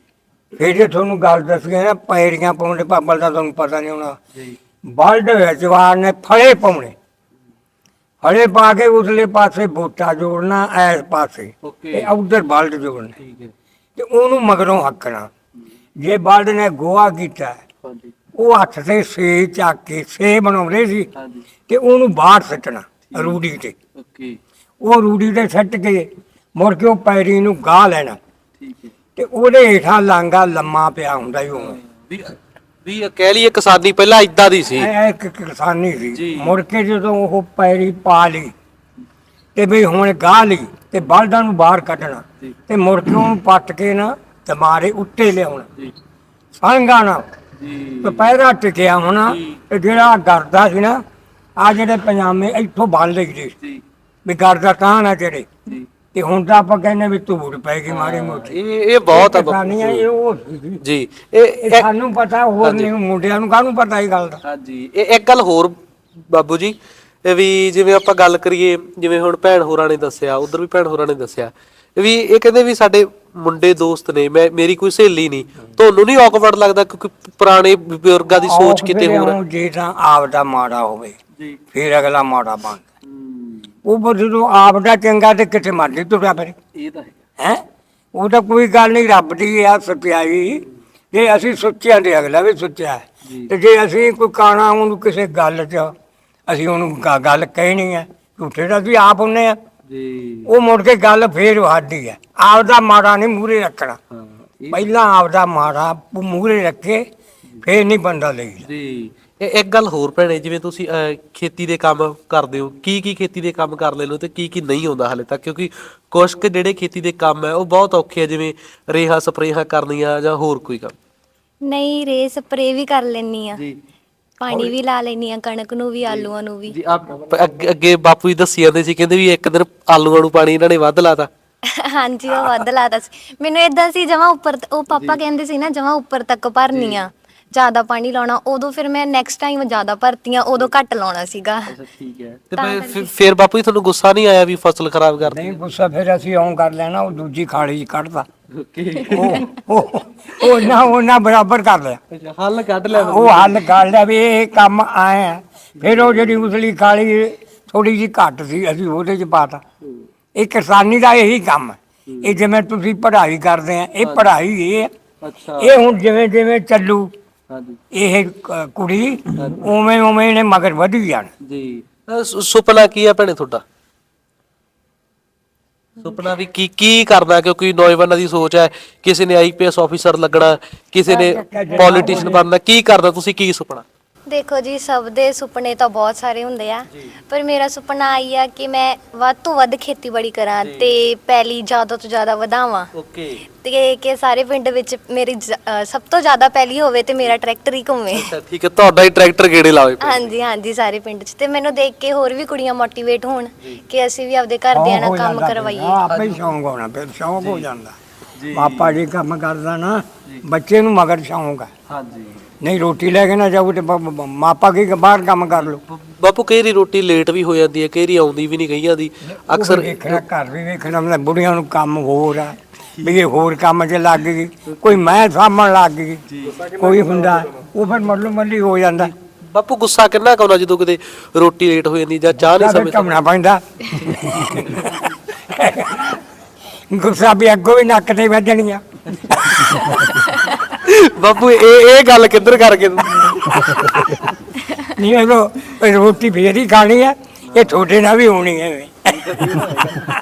ਫਿਰ ਜੇ ਤੁਹਾਨੂੰ ਗੱਲ ਦੱਸ ਗਏ ਨਾ ਪੈਰੀਆਂ ਪਾਉਣੇ ਪਾਪਲ ਦਾ ਤੁਹਾਨੂੰ ਪਤਾ ਨਹੀਂ ਹੋਣਾ। ਜੀ। ਬਲਡ ਵਿੱਚ ਵਾਰ ਨੇ ਫਲੇ ਪਾਉਣੇ। ਫਲੇ ਪਾ ਕੇ ਉਸਲੇ ਪਾਸੇ ਬੋਟਾ ਜੋੜਨਾ ਐਸ ਪਾਸੇ। ਤੇ ਉਧਰ ਬਲਡ ਜੋੜਨੇ। ਠੀਕ ਹੈ। ਤੇ ਉਹਨੂੰ ਮਗਰੋਂ ਹੱਕਣਾ। ਜੇ ਬਲਡ ਨੇ ਗੋਆ ਕੀਤਾ ਹਾਂਜੀ। ਉਹ ਹੱਥ ਤੇ ਸੇ ਚੱਕ ਕੇ ਸੇ ਬਣਾਉਂਦੇ ਸੀ। ਤੇ ਉਹਨੂੰ ਬਾਹਰ ਸੱਟਣਾ ਰੂੜੀ ਤੇ। ਉਹ ਰੂੜੀ ਤੇ ਸੱਟ ਕੇ ਮੁੜ ਕੇ ਉਹ ਪੈਰੀ ਨੂੰ ਗਾਹ ਲੈਣਾ। ਠੀਕ ਹੈ। ਤੇ ਉਹਦੇ ਹੇਠਾਂ ਲਾਂਗਾ ਲੰਮਾ ਪਿਆ ਹੁੰਦਾ ਹੀ ਉਹ। ਵੀ ਵੀ ਕਹਿ ਲਈਏ ਕਿਸਾਨੀ ਪਹਿਲਾਂ ਇਦਾਂ ਦੀ ਸੀ। ਇਹ ਇੱਕ ਕਿਸਾਨੀ ਜੀ। ਸੀ ਮੁੜ ਕੇ ਜਦੋਂ ਉਹ ਪੈਰੀ ਪਾ ਲਈ ਤੇ ਵੀ ਹੁਣ ਗਾਹ ਲਈ ਤੇ ਬਲਦਾਂ ਨੂੰ ਬਾਹਰ ਕੱਢਣਾ ਜੀ। ਤੇ ਮੁੜ ਕੇ ਉਹਨੂੰ ਪੱਟ ਕੇ ਨਾ ਦਮਾਰੇ ਉੱਤੇ ਲਿਆਉਣਾ। ਜੀ। ਸੰਗਾ ਨਾ। ਜੀ। ਦੁਪਹਿਰਾ ਟਿਕਿਆ ਹੋਣਾ। ਜੀ। ਤੇ ਜਿਹੜਾ ਗਰਦਾ ਸੀ ਨਾ ਆ ਜਿਹੜੇ ਪਜਾਮੇ ਇੱਥੋਂ ਬੰਨ ਲਈਦੇ ਸੀ। ਜੀ। ਵੀ ਗਰਦਾ ਤਾਂ ਨਾ ਜਿਹੜੇ ਜੀ। ਤੇ ਹੁਣ ਤਾਂ ਆਪਾਂ ਕਹਿੰਦੇ ਵੀ ਧੂੜ ਪੈ ਗਈ ਮਾੜੀ ਮੋਟੀ ਇਹ ਇਹ ਬਹੁਤ ਆ ਕਿਸਾਨੀਆਂ ਬਾਪੂ। ਇਹ ਉਹ। ਜੀ ਇਹ ਇਹ ਇਹ- ਸਾਨੂੰ ਪਤਾ ਹੋਰ। ਨਹੀਂ ਮੁੰਡਿਆਂ ਨੂੰ ਕਾਹਨੂੰ ਪਤਾ ਇਹ ਗੱਲ ਦਾ ਹਾਂਜੀ ਇਹ ਇੱਕ ਗੱਲ ਹੋਰ ਬਾਬੂ ਜੀ ਇਹ ਵੀ ਜਿਵੇਂ ਆਪਾਂ ਗੱਲ ਕਰੀਏ ਜਿਵੇਂ ਹੁਣ ਭੈਣ ਹੋਰਾਂ ਨੇ ਦੱਸਿਆ ਉਧਰ ਵੀ ਭੈਣ ਹੋਰਾਂ ਨੇ ਦੱਸਿਆ ਵੀ ਇਹ ਕਹਿੰਦੇ ਵੀ ਸਾਡੇ ਮੁੰਡੇ ਦੋਸਤ ਨੇ ਮੈਂ ਮੇਰੀ ਕੋਈ ਸਹੇਲੀ ਨਹੀਂ ਤੁਹਾਨੂੰ ਨਹੀਂ ਔਕਵਰਡ ਲੱਗਦਾ ਕਿਉਂਕਿ ਪੁਰਾਣੇ ਬਜ਼ੁਰਗਾਂ ਦੀ ਸੋਚ ਕਿਤੇ ਹੋਰ ਹੈ ਜੇ ਤਾਂ ਆਪ ਦਾ ਮਾੜਾ ਹੋਵੇ ਜੀ ਫਿਰ ਅਗਲਾ ਮਾੜਾ ਬਣਦਾ ਉਹ ਪਰ ਜਦੋਂ ਆਪ ਦਾ ਚੰਗਾ ਤੇ ਕਿਤੇ ਮਰਦੀ ਤੁਰਿਆ ਫਿਰ। ਇਹ ਤਾਂ ਹੈ ਹੈ? ਉਹ ਤਾਂ ਕੋਈ ਗੱਲ ਨਹੀਂ ਰੱਬ ਦੀ ਆ ਸੱਚਾਈ। ਜੇ ਅਸੀਂ ਸੋਚਿਆ ਤੇ ਅਗਲਾ ਵੀ ਸੋਚਿਆ। ਤੇ ਜੇ ਅਸੀਂ ਕੋਈ ਕਾਣਾ ਉਹਨੂੰ ਕਿਸੇ ਗੱਲ 'ਚ ਅਸੀਂ ਉਹਨੂੰ ਗ- ਗੱਲ ਕਹਿਣੀ ਹੈ ਝੂਠੇ ਦਾ ਵੀ ਆਪ ਹੁੰਨੇ ਆ। ਜੀ। ਉਹ ਮੁੜ ਕੇ ਗੱਲ ਫੇਰ ਵਾਦੀ ਹੈ ਆਪ ਦਾ ਮਾੜਾ ਨਹੀਂ ਮੂਰੇ ਰੱਖਣਾ। ਹਾਂ ਪਹਿਲਾਂ ਆਪ ਦਾ ਮਾੜਾ ਮੂਰੇ ਰੱਖੇ ਫੇਰ ਨਹੀਂ ਬੰਦਾ ਲਈ ਜੀ। ਇਹ ਇੱਕ ਗੱਲ ਹੋਰ ਭੈਣੇ ਜਿਵੇਂ ਤੁਸੀਂ ਖੇਤੀ ਦੇ ਕੰਮ ਕਰਦੇ ਹੋ ਕੀ ਕੀ ਖੇਤੀ ਦੇ ਕੰਮ ਕਰ ਲੈਂਦੇ ਹੋ ਤੇ ਕੀ ਕੀ ਨਹੀਂ ਆਉਂਦਾ ਹਾਲੇ ਤੱਕ? ਕਿਉਂਕਿ ਕੁਛ ਕੁ ਜਿਹੜੇ ਖੇਤੀ ਦੇ ਕੰਮ ਹੈ ਉਹ ਬਹੁਤ ਔਖੇ ਆ ਜਿਵੇਂ ਰੇਹਾਂ ਸਪਰੇਹਾਂ ਕਰਨੀਆਂ ਜਾਂ ਹੋਰ ਕੋਈ ਕੰਮ। ਨਹੀਂ ਰੇ ਸਪਰੇ ਵੀ ਕਰ ਲੈਣੀ ਆ ਜੀ। ਪਾਣੀ ਵੀ ਲਾ ਲੈਣੀ ਆ ਕਣਕ ਨੂੰ ਵੀ ਆਲੂਆਂ ਨੂੰ ਵੀ। ਜੀ ਆਪ ਅੱਗੇ ਅੱਗੇ ਬਾਪੂ ਜੀ ਦੱਸੀ ਜਾਂਦੇ ਸੀ ਕਹਿੰਦੇ ਵੀ ਇੱਕ ਦਿਨ ਆਲੂਆਂ ਨੂੰ ਪਾਣੀ ਇਹਨਾਂ ਨੇ ਵੱਧ ਲਾਤਾ। ਹਾਂਜੀ ਉਹ ਵੱਧ ਲਾਤਾ ਸੀ। ਮੈਨੂੰ ਇਦਾਂ ਸੀ ਜਮਾ ਉੱਪਰ ਤ- ਉਹ ਪਾਪਾ ਕਹਿੰਦੇ ਸੀ ਨਾ ਜਮਾ ਉੱਪਰ ਤੱਕ ਭਰਨੀ ਆ ਜ਼ਿਆਦਾ ਪਾਣੀ ਲਾਉਣਾ ਉਦੋਂ ਫਿਰ ਮੈਂ ਨੈਕਸਟ ਟਾਈਮ ਜ਼ਿਆਦਾ ਭਰਤੀਆਂ ਉਦੋਂ ਘੱਟ ਲਾਉਣਾ ਸੀਗਾ। ਠੀਕ ਹੈ। ਤੇ ਫਿਰ- ਫਿਰ ਬਾਪੂ ਜੀ ਤੁਹਾਨੂੰ ਗੁੱਸਾ ਨਹੀਂ ਆਇਆ ਵੀ ਫਸਲ ਖਰਾਬ ਕਰਤੀ ਨਹੀਂ ਗੁੱਸਾ ਫਿਰ ਅਸੀਂ ਇਉਂ ਕਰ ਲੈਣਾ ਉਹ ਦੂਜੀ ਖਾਲੀ 'ਚ ਕੱਢਦਾ ਓਕੇ। ਉਹ ਉਹ ਉਹ ਨਾ ਉਹ ਨਾ ਬਰਾਬਰ ਕਰ ਲਿਆ। ਹੱਲ ਕੱਢ ਲਿਆ ਉਹ ਹੱਲ ਕਰ ਲਿਆ ਵੀ ਇਹ ਕੰਮ ਆਇਆ। ਫਿਰ ਉਹ ਜਿਹੜੀ ਉਸਲੀ ਖਾਲੀ ਥੋੜੀ ਜੀ ਘੱਟ ਸੀ ਅਸੀਂ ਉਹਦੇ 'ਚ ਪਾਤਾ। ਇਹ ਕਿਸਾਨੀ ਦਾ ਇਹੀ ਕੰਮ ਹੈ। ਇਹ ਜਿਵੇਂ ਤੁਸੀਂ ਪੜ੍ਹਾਈ ਕਰਦੇ ਆ ਇਹ ਪੜ੍ਹਾਈ ਇਹ ਹੈ। ਅੱਛਾ। ਇਹ ਹੁਣ ਜਿਵੇਂ ਜਿਵੇਂ ਚੱਲੂ ਹਾਂਜੀ। ਇਹ ਕ- ਕੁੜੀ ਉਵੇਂ ਉਵੇਂ ਇਹਨੇ ਮਗਰ ਵਧੀ ਜਾਣਾ। ਜੀ। ਅਹ ਸੁ- ਸੁਪਨਾ ਕੀ ਹੈ ਭੈਣੇ ਤੁਹਾਡਾ? ਸੁਪਨਾ ਵੀ ਕੀ ਕੀ ਕਰਨਾ ਕਿਉਂਕਿ ਨੌਜਵਾਨਾਂ ਦੀ ਸੋਚ ਹੈ ਕਿਸੇ ਨੇ ਆਈਪੀਐਸ ਆਫੀਸਰ ਲੱਗਣਾ ਕਿਸੇ ਨੇ ਪੋਲੀਟੀਸ਼ੀਅਨ ਬਣਨਾ ਕੀ ਕਰਨਾ ਤੁਸੀਂ ਕੀ ਸੁਪਨਾ? ਦੇਖੋ ਜੀ ਸਭ ਦੇ ਸੁਪਨੇ ਤਾਂ ਬਹੁਤ ਸਾਰੇ ਹੁੰਦੇ ਆ। ਪਰ ਮੇਰਾ ਸੁਪਨਾ ਆਈ ਆ ਕਿ ਮੈਂ ਵੱਧ ਤੋਂ ਵੱਧ ਖੇਤੀਬਾੜੀ ਕਰਾਂ ਤੇ ਪਹਿਲੀ ਜ਼ਿਆਦਾ ਤੋਂ ਜ਼ਿਆਦਾ ਵਧਾਵਾਂ। ਓਕੇ। ਤੇ ਕਿ ਸਾਰੇ ਪਿੰਡ ਵਿੱਚ ਮੇਰੀ ਜ- ਅ, ਸਭ ਤੋਂ ਜ਼ਿਆਦਾ ਪਹਿਲੀ ਹੋਵੇ ਤੇ ਮੇਰਾ ਟਰੈਕਟਰ ਹੀ ਘੁੰਮੇ। ਠੀਕ ਹੈ ਤੁਹਾਡਾ ਹੀ ਟਰੈਕਟਰ ਗੇੜੇ ਲਾਵੇ ਹਾਂਜੀ ਹਾਂਜੀ ਸਾਰੇ ਪਿੰਡ 'ਚ। ਤੇ ਮੈਨੂੰ ਦੇਖ ਕੇ ਹੋਰ ਵੀ ਕੁੜੀਆਂ ਮੋਟੀਵੇਟ ਹੋਣ ਕਿ ਅਸੀਂ ਵੀ ਆਪਦੇ ਘਰਦਿਆਂ ਨਾਲ ਕੰਮ ਕਰਵਾਈਏ। ਆਪੇ ਹੀ ਸ਼ੌਂਕ ਹੋਣਾ ਫਿਰ ਸ਼ੌਂਕ ਹੋ ਜਾਂਦਾ। ਪਾਪਾ ਜੀ ਕੰਮ ਕਰਦਾ ਨਾ ਬੱਚੇ ਨੂੰ ਮਗਰ ਸ਼ੌਂਕ ਹੈ ਹਾਂਜੀ। ਨਹੀਂ ਰੋਟੀ ਲੈ ਕੇ ਨਾ ਜਾਊ ਤੇ ਮਾਪਾ ਕੀ ਬਾਹਰ ਕੰਮ ਕਰ ਲਓ। ਬਾਪੂ ਕਈ ਵਾਰੀ ਰੋਟੀ ਲੇਟ ਵੀ ਹੋ ਜਾਂਦੀ ਹੈ ਕਈ ਵਾਰੀ ਆਉਂਦੀ ਵੀ ਨਹੀਂ ਕਈਆਂ ਦੀ? ਅਕਸਰ ਅਕਸਰ ਵੇਖਣਾ ਘਰ ਵੀ ਵੇਖਣਾ ਹੁੰਦਾ ਬੁੜੀਆਂ ਨੂੰ ਕੰਮ ਹੋਰ ਆ ਵੀ ਇਹ ਹੋਰ ਕੰਮ 'ਚ ਲੱਗ ਗਈ ਕੋਈ ਮੈਂ ਸਾਂਭਣ ਲੱਗ ਗਈ ਕੋਈ ਹੁੰਦਾ ਉਹ ਫਿਰ ਮੱਲੋ ਮੱਲੀ ਹੋ ਜਾਂਦਾ। ਬਾਪੂ ਗੁੱਸਾ ਕਿੰਨਾ ਕਾਉਂਦਾ ਜਦੋਂ ਕਿਤੇ ਰੋਟੀ ਲੇਟ ਹੋ ਜਾਂਦੀ ਜਾਂ ਚਾਹ ਨਹੀਂ ਸਮੇਂ ਟਮਣਾ ਪੈਂਦਾ। ਗੁੱਸਾ ਵੀ ਅੱਗੋਂ ਵੀ ਨੱਕ ਤੇ ਵੱਜਣੀਆਂ। ਬਾਪੂ ਇਹ ਇਹ ਗੱਲ ਕਿੱਧਰ ਕਰਕੇ ਨਹੀਂ ਇਹ ਰੋਟੀ ਫੇਰ ਹੀ ਖਾਣੀ ਹੈ ਇਹ ਤੁਹਾਡੇ ਨਾਲ ਵੀ ਹੋਣੀ ਹੈ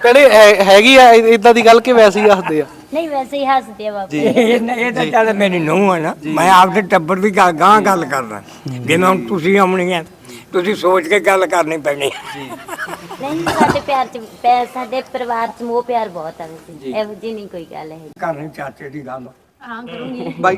ਕਹਿੰਦੇ ਹੈ- ਹੈਗੀ ਆ ਇਦਾਂ ਦੀ ਗੱਲ ਕਿ ਵੈਸੇ ਹੀ ਹੱਸਦੇ ਆ? ਨਹੀਂ ਵੈਸੇ ਹੀ ਹੱਸਦੇ ਆ ਬਾਪੂ। ਇਹ ਇਹ ਤਾਂ ਚੱਲ ਮੇਰੀ ਨੂੰਹ ਹੈ ਨਾ। ਮੈਂ ਆਪਦੇ ਟੱਬਰ ਦੀ ਗਾਂ ਗੱਲ ਕਰਦਾ। ਜਿਵੇਂ ਹੁਣ ਤੁਸੀਂ ਆਉਣੀ ਹੈ ਤੁਸੀਂ ਸੋਚ ਕੇ ਗੱਲ ਕਰਨੀ ਪੈਣੀ। ਨਹੀਂ ਸਾਡੇ ਪਿਆਰ ਚ ਪੈ- ਸਾਡੇ ਪਰਿਵਾਰ ਚ ਮੋਹ ਪਿਆਰ ਬਹੁਤ ਆ ਵੈਸੇ। ਇਹੋ ਜਿਹੀ ਨਹੀਂ ਕੋਈ ਗੱਲ ਹੈ ਕਰਨੀ ਚਾਚੇ ਦੀ ਗੱਲ। ਬਾਈ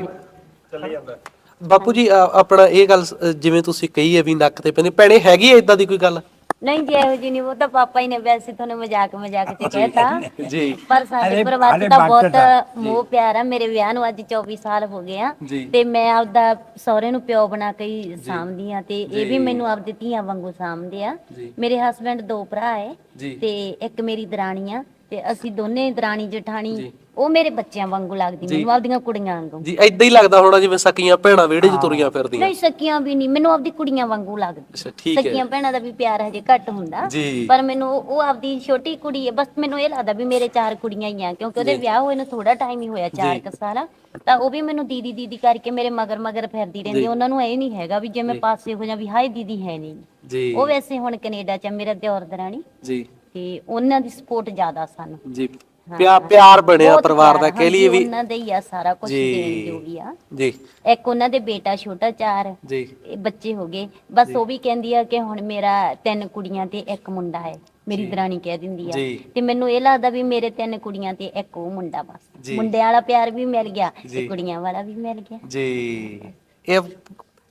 ਬਾਪੂ ਜੀ ਆ- ਆਪਣਾ ਇਹ ਗੱਲ ਸ- ਜਿਵੇਂ ਤੁਸੀਂ ਕਹੀ ਹੈ ਵੀ ਨੱਕ ਤੇ ਪੈਂਦੀ ਭੈਣੇ ਹੈਗੀ ਹੈ ਇਦਾਂ ਦੀ ਕੋਈ ਗੱਲ? ਨਹੀਂ ਜੀ ਇਹੋ ਜਿਹੀ ਨਹੀਂ ਉਹ ਤਾਂ ਪਾਪਾ ਹੀ ਨੇ ਵੈਸੇ ਤੁਹਾਨੂੰ ਮਜ਼ਾਕ ਮਜ਼ਾਕ ਚ ਕਹਿਤਾ। ਜੀ। ਪਰ ਸਾਡੇ ਪਰਿਵਾਰ ਚ ਤਾਂ ਬਹੁਤ ਮੋਹ ਪਿਆਰ ਆ ਮੇਰੇ ਵਿਆਹ ਨੂੰ ਅੱਜ 24 ਸਾਲ ਹੋ ਗਏ ਆ। ਜੀ। ਤੇ ਮੈਂ ਆਪਦਾ ਸਹੁਰੇ ਨੂੰ ਪਿਓ ਬਣਾ ਕੇ ਹੀ ਸਾਂਭਦੀ ਆ ਤੇ ਇਹ ਵੀ ਮੈਨੂੰ ਆਪਦੇ ਧੀਆਂ ਵਾਂਗੂ ਸਾਂਭਦੇ ਆ। ਮੇਰੇ ਹਸਬੰਡ ਦੋ ਭਰਾ ਹੈ ਜੀ। ਤੇ ਇੱਕ ਮੇਰੀ ਦਰਾਣੀ ਆ। ਤੇ ਅਸੀਂ ਦੋਨੇ ਦਰਾਣੀ ਜਠਾਣੀ ਉਹ ਮੇਰੇ ਬੱਚਿਆਂ ਵਾਂਗੂ ਲੱਗਦੀ ਮੈਨੂੰ ਆਪਦੀਆਂ ਕੁੜੀਆਂ ਵਾਂਗੂ। ਜੀ ਇਦਾਂ ਹੀ ਲੱਗਦਾ ਹੋਣਾ ਜਿਵੇਂ ਸਕੀਆਂ ਭੈਣਾਂ ਵਿਹੜੇ 'ਚ ਤੁਰੀਆਂ ਫਿਰਦੀਆਂ। ਨਹੀਂ ਸਕੀਆਂ ਵੀ ਨਹੀਂ ਮੈਨੂੰ ਆਪਦੀ ਕੁੜੀਆਂ ਵਾਂਗੂ ਲੱਗਦੀ। ਅੱਛਾ ਠੀਕ ਹੈ। ਸਕੀਆਂ ਭੈਣਾਂ ਦਾ ਵੀ ਪਿਆਰ ਹਜੇ ਘੱਟ ਹੁੰਦਾ ਜੀ। ਪਰ ਮੈਨੂੰ ਉਹ ਉਹ ਆਪਦੀ ਛੋਟੀ ਕੁੜੀ ਹੈ ਬਸ ਮੈਨੂੰ ਇਹ ਲੱਗਦਾ ਵੀ ਮੇਰੇ ਚਾਰ ਕੁੜੀਆਂ ਹੀ ਆ ਕਿਉਂਕਿ ਉਹਦੇ ਵਿਆਹ ਹੋਏ ਨੂੰ ਥੋੜਾ ਟਾਈਮ ਹੀ ਹੋਇਆ ਚਾਰ ਕੁ ਸਾਲ। ਤਾਂ ਉਹ ਵੀ ਮੈਨੂੰ ਦੀਦੀ ਦੀਦੀ ਕਰਕੇ ਮੇਰੇ ਮਗਰ ਮਗਰ ਫਿਰਦੀ ਰਹਿੰਦੀ ਉਹਨਾਂ ਨੂੰ ਇਹ ਨਹੀਂ ਹੈਗਾ ਵੀ ਜੇ ਮੈਂ ਪਾਸੇ ਹੋ ਜਾ ਵੀ ਹਾਏ ਦੀਦੀ ਹੈ ਨਹੀਂ। ਜੀ। ਉਹ ਵੈਸੇ ਹੁਣ ਕੈਨੇਡਾ ਚ ਮੇਰਾ ਦਿਓਰ ਦਰਾਣੀ। ਜੀ। ਤੇ ਉਹਨਾਂ ਦੀ ਸਪੋਰਟ ਜ਼ਿਆਦਾ ਸਾਨੂੰ। ਜੀ। ਪਿਆਰ ਪਿਆਰ ਬਣਿਆ ਬਹੁਤ ਪਰਿਵਾਰ ਦਾ ਪਿਆਰ, ਕਹਿ ਲਈਏ ਹਾਂਜੀ, ਵੀ ਉਹਨਾਂ ਦੇ ਹੀ ਆ ਸਾਰਾ ਕੁਝ ਜੀ। ਦੇਣ ਜੋ ਵੀ ਆ। ਜੀ। ਇੱਕ ਉਹਨਾਂ ਦੇ ਬੇਟਾ ਛੋਟਾ ਚਾਰ ਜੀ। ਇਹ ਬੱਚੇ ਹੋ ਗਏ। ਬਸ ਉਹ ਵੀ ਕਹਿੰਦੀ ਆ ਕਿ ਹੁਣ ਮੇਰਾ ਤਿੰਨ ਕੁੜੀਆਂ ਤੇ ਇੱਕ ਮੁੰਡਾ ਹੈ। ਮੇਰੀ ਦਰਾਣੀ ਕਹਿ ਦਿੰਦੀ ਆ। ਜੀ। ਤੇ ਮੈਨੂੰ ਇਹ ਲੱਗਦਾ ਵੀ ਮੇਰੇ ਤਿੰਨ ਕੁੜੀਆਂ ਤੇ ਇੱਕ ਉਹ ਮੁੰਡਾ ਬਸ। ਜੀ। ਮੁੰਡਿਆਂ ਵਾਲਾ ਪਿਆਰ ਵੀ ਮਿਲ ਗਿਆ ਜੀ। ਤੇ ਕੁੜੀਆਂ ਵਾਲਾ ਵੀ ਮਿਲ ਗਿਆ। ਜੀ। ਇਹ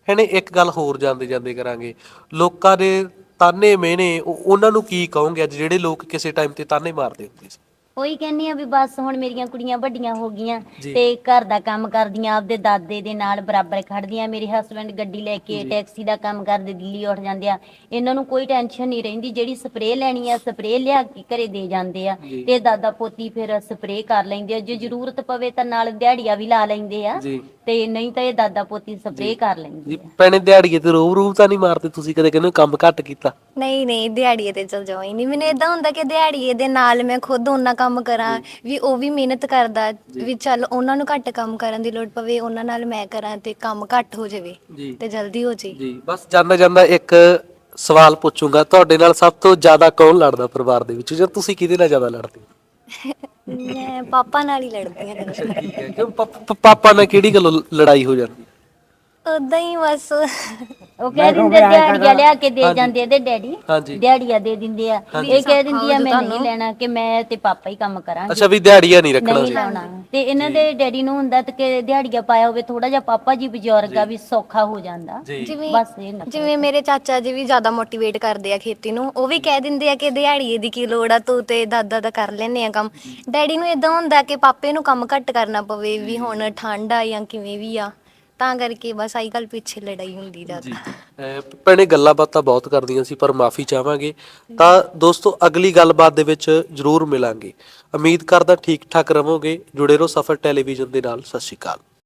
ਹਣੇ ਇੱਕ ਗੱਲ ਹੋਰ ਜਾਂਦੇ ਜਾਂਦੇ ਕਰਾਂਗੇ। ਲੋਕਾਂ ਦੇ ਤਾਨੇ ਉਹ- ਉਹਨਾਂ ਨੂੰ ਕੀ ਕਹੋਗੇ ਅੱਜ ਜਿਹੜੇ ਲੋਕ ਕਿਸੇ ਟਾਈਮ ਤੇ ਤਾਨੇ ਮਾਰਦੇ ਹੁੰਦੇ ਸੀ? ਉਹੀ ਕਹਿੰਨੀ ਆ ਵੀ ਬਸ ਹੁਣ ਮੇਰੀਆਂ ਕੁੜੀਆਂ ਵੱਡੀਆਂ ਹੋ ਗਈਆਂ ਜੀ। ਤੇ ਘਰ ਦਾ ਕੰਮ ਕਰਦੀਆਂ ਆਪਦੇ ਦਾਦੇ ਦੇ ਨਾਲ ਬਰਾਬਰ ਖੜਦੀਆਂ ਮੇਰੇ ਹਸਬੰਡ ਗੱਡੀ ਲੈ ਕੇ ਟੈਕਸੀ ਦਾ ਕੰਮ ਕਰਦੇ ਦਿੱਲੀ ਉੱਠ ਜਾਂਦੇ ਆ। ਇਹਨਾਂ ਨੂੰ ਕੋਈ ਟੈਨਸ਼ਨ ਨਹੀਂ ਰਹਿੰਦੀ ਜਿਹੜੀ ਸਪਰੇਅ ਲੈਣੀ ਆ ਸਪਰੇਅ ਲਿਆ ਕੇ ਘਰੇ ਦੇ ਜਾਂਦੇ ਆ ਤੇ ਦਾਦਾ ਪੋਤੀ ਫਿਰ ਸਪਰੇਅ ਕਰ ਲੈਂਦੇ ਆ ਜੇ ਜ਼ਰੂਰਤ ਪਵੇ ਤਾਂ ਨਾਲ ਦਿਹਾੜੀਆਂ ਵੀ ਲਾ ਲੈਂਦੇ ਆ ਜੀ। ਤੇ ਨਹੀਂ ਤਾਂ ਇਹ ਦਾਦਾ ਪੋਤੀ ਸਪਰੇਅ ਕਰ ਲੈਂਦੇ ਜੀ ਭੈਣੇ ਦਿਹਾੜੀਏ ਤੇ ਰੋਬ ਰੂਬ ਤਾਂ ਨਹੀਂ ਮਾਰਦੇ ਤੁਸੀਂ ਕਦੇ ਕਹਿੰਦੇ ਹੋ ਕੰਮ ਘੱਟ ਕੀਤਾ? ਨਹੀਂ ਨਹੀਂ ਦਿਹਾੜੀਏ ਤੇ ਚਲ ਜਾਓ ਹੀ ਨਹੀਂ। ਮੈਨੂੰ ਇਦਾਂ ਹੁੰਦਾ ਕਿ ਦਿਹਾੜੀਏ ਦੇ ਨਾਲ ਮੈਂ ਖੁਦ ਉਹਨਾਂ ਕੰਮ ਕਰਾਂ ਵੀ ਉਹ ਵੀ ਮਿਹਨਤ ਕਰਦਾ ਵੀ ਚੱਲ ਉਹਨਾਂ ਨੂੰ ਘੱਟ ਕੰਮ ਕਰਨ ਦੀ ਲੋੜ ਪਵੇ ਉਹਨਾਂ ਨਾਲ ਮੈਂ ਕਰਾਂ ਤੇ ਕੰਮ ਘੱਟ ਹੋ ਜਾਵੇ ਜੀ। ਤੇ ਜਲਦੀ ਹੋ ਜੇ ਜੀ ਬਸ ਜਾਂਦਾ ਜਾਂਦਾ ਇੱਕ ਸਵਾਲ ਪੁੱਛੂੰਗਾ ਤੁਹਾਡੇ ਨਾਲ ਸਭ ਤੋਂ ਜ਼ਿਆਦਾ ਕੌਣ ਲੜਦਾ ਪਰਿਵਾਰ ਦੇ ਵਿੱਚ? ਜਾਂ ਤੁਸੀਂ ਕਿਹਦੇ ਨਾਲ ਜ਼ਿਆਦਾ ਲੜਦੇ ਹੋ? ਮੈਂ ਪਾਪਾ ਨਾਲ ਹੀ ਲੜਦੀ ਹਾਂ। ਠੀਕ ਹੈ ਕਿਉਂ? ਪਾ- ਪਾ- ਪਾਪਾ ਨਾਲ ਕਿਹੜੀ ਗੱਲੋਂ ਲੜਾਈ ਹੋ ਜਾਂਦੀ? ਉਦਾਂ ਹੀ ਬਸ। ਉਹ ਕਹਿ ਦਿੰਦੇ ਦਿਹਾੜੀਆਂ ਲਿਆ ਕੇ ਦੇ ਜਾਂਦੇ ਇਹਦੇ ਡੈਡੀ। ਹਾਂਜੀ। ਦਿਹਾੜੀਆਂ ਦੇ ਦਿੰਦੇ ਆ। ਇਹ ਕਹਿ ਦਿੰਦੀ ਆ ਮੈਂ ਨਹੀਂ ਲੈਣਾ ਕਿ ਮੈਂ ਤੇ ਪਾਪਾ ਹੀ ਕੰਮ ਕਰਾਂਗੇ। ਅੱਛਾ ਵੀ ਦਿਹਾੜੀਆਂ ਨਹੀਂ ਰੱਖਣਾ। ਨਹੀਂ ਲਾਉਣਾ। ਤੇ ਇਹਨਾਂ ਦੇ ਡੈਡੀ ਨੂੰ ਹੁੰਦਾ ਤੇ ਕਿ ਦਿਹਾੜੀਆਂ ਪਾਇਆ ਹੋਵੇ ਥੋੜਾ ਜਿਹਾ ਪਾਪਾ ਜੀ ਬਜ਼ੁਰਗ ਆ ਵੀ ਸੌਖਾ ਹੋ ਜਾਂਦਾ। ਜਿਵੇਂ ਬਸ ਇਹ ਨਾ ਜਿਵੇਂ ਮੇਰੇ ਚਾਚਾ ਜੀ ਵੀ ਜ਼ਿਆਦਾ ਮੋਟੀਵੇਟ ਕਰਦੇ ਆ ਖੇਤੀ ਨੂੰ ਉਹ ਵੀ ਕਹਿ ਦਿੰਦੇ ਆ ਕਿ ਦਿਹਾੜੀਏ ਦੀ ਕੀ ਲੋੜ ਆ ਤੂੰ ਤੇ ਦਾਦਾ ਦਾ ਕਰ ਲੈਨੇ ਆ ਕੰਮ। ਡੈਡੀ ਨੂੰ ਇਦਾਂ ਹੁੰਦਾ ਕਿ ਪਾਪੇ ਨੂੰ ਕੰਮ ਘੱਟ ਕਰਨਾ ਪਵੇ ਵੀ ਹੁਣ ਠੰਡ ਆ ਜਾਂ ਕਿਵੇਂ ਵੀ ਆ। ਤਾਂ ਕਰਕੇ ਬਸ ਆਈ ਗੱਲ ਪਿੱਛੇ ਲੜਾਈ ਹੁੰਦੀ ਜ਼ਿਆਦਾ ਅਹ ਭੈਣੇ ਗੱਲਾਂ ਬਾਤਾਂ ਬਹੁਤ ਕਰਦੀਆਂ ਸੀ, ਪਰ ਮਾਫੀ ਚਾਹਾਂਗੇ। ਤਾਂ ਦੋਸਤੋ, ਅਗਲੀ ਗੱਲਬਾਤ ਦੇ ਵਿੱਚ ਜ਼ਰੂਰ ਮਿਲਾਂਗੇ। ਉਮੀਦ ਕਰਦਾ ਠੀਕ ਠਾਕ ਰਹੋਗੇ ਜੁੜੇ ਰਹੋ ਸਫਰ ਟੈਲੀਵਿਜ਼ਨ ਦੇ ਨਾਲ। ਸਤਿ ਸ਼੍ਰੀ ਅਕਾਲ।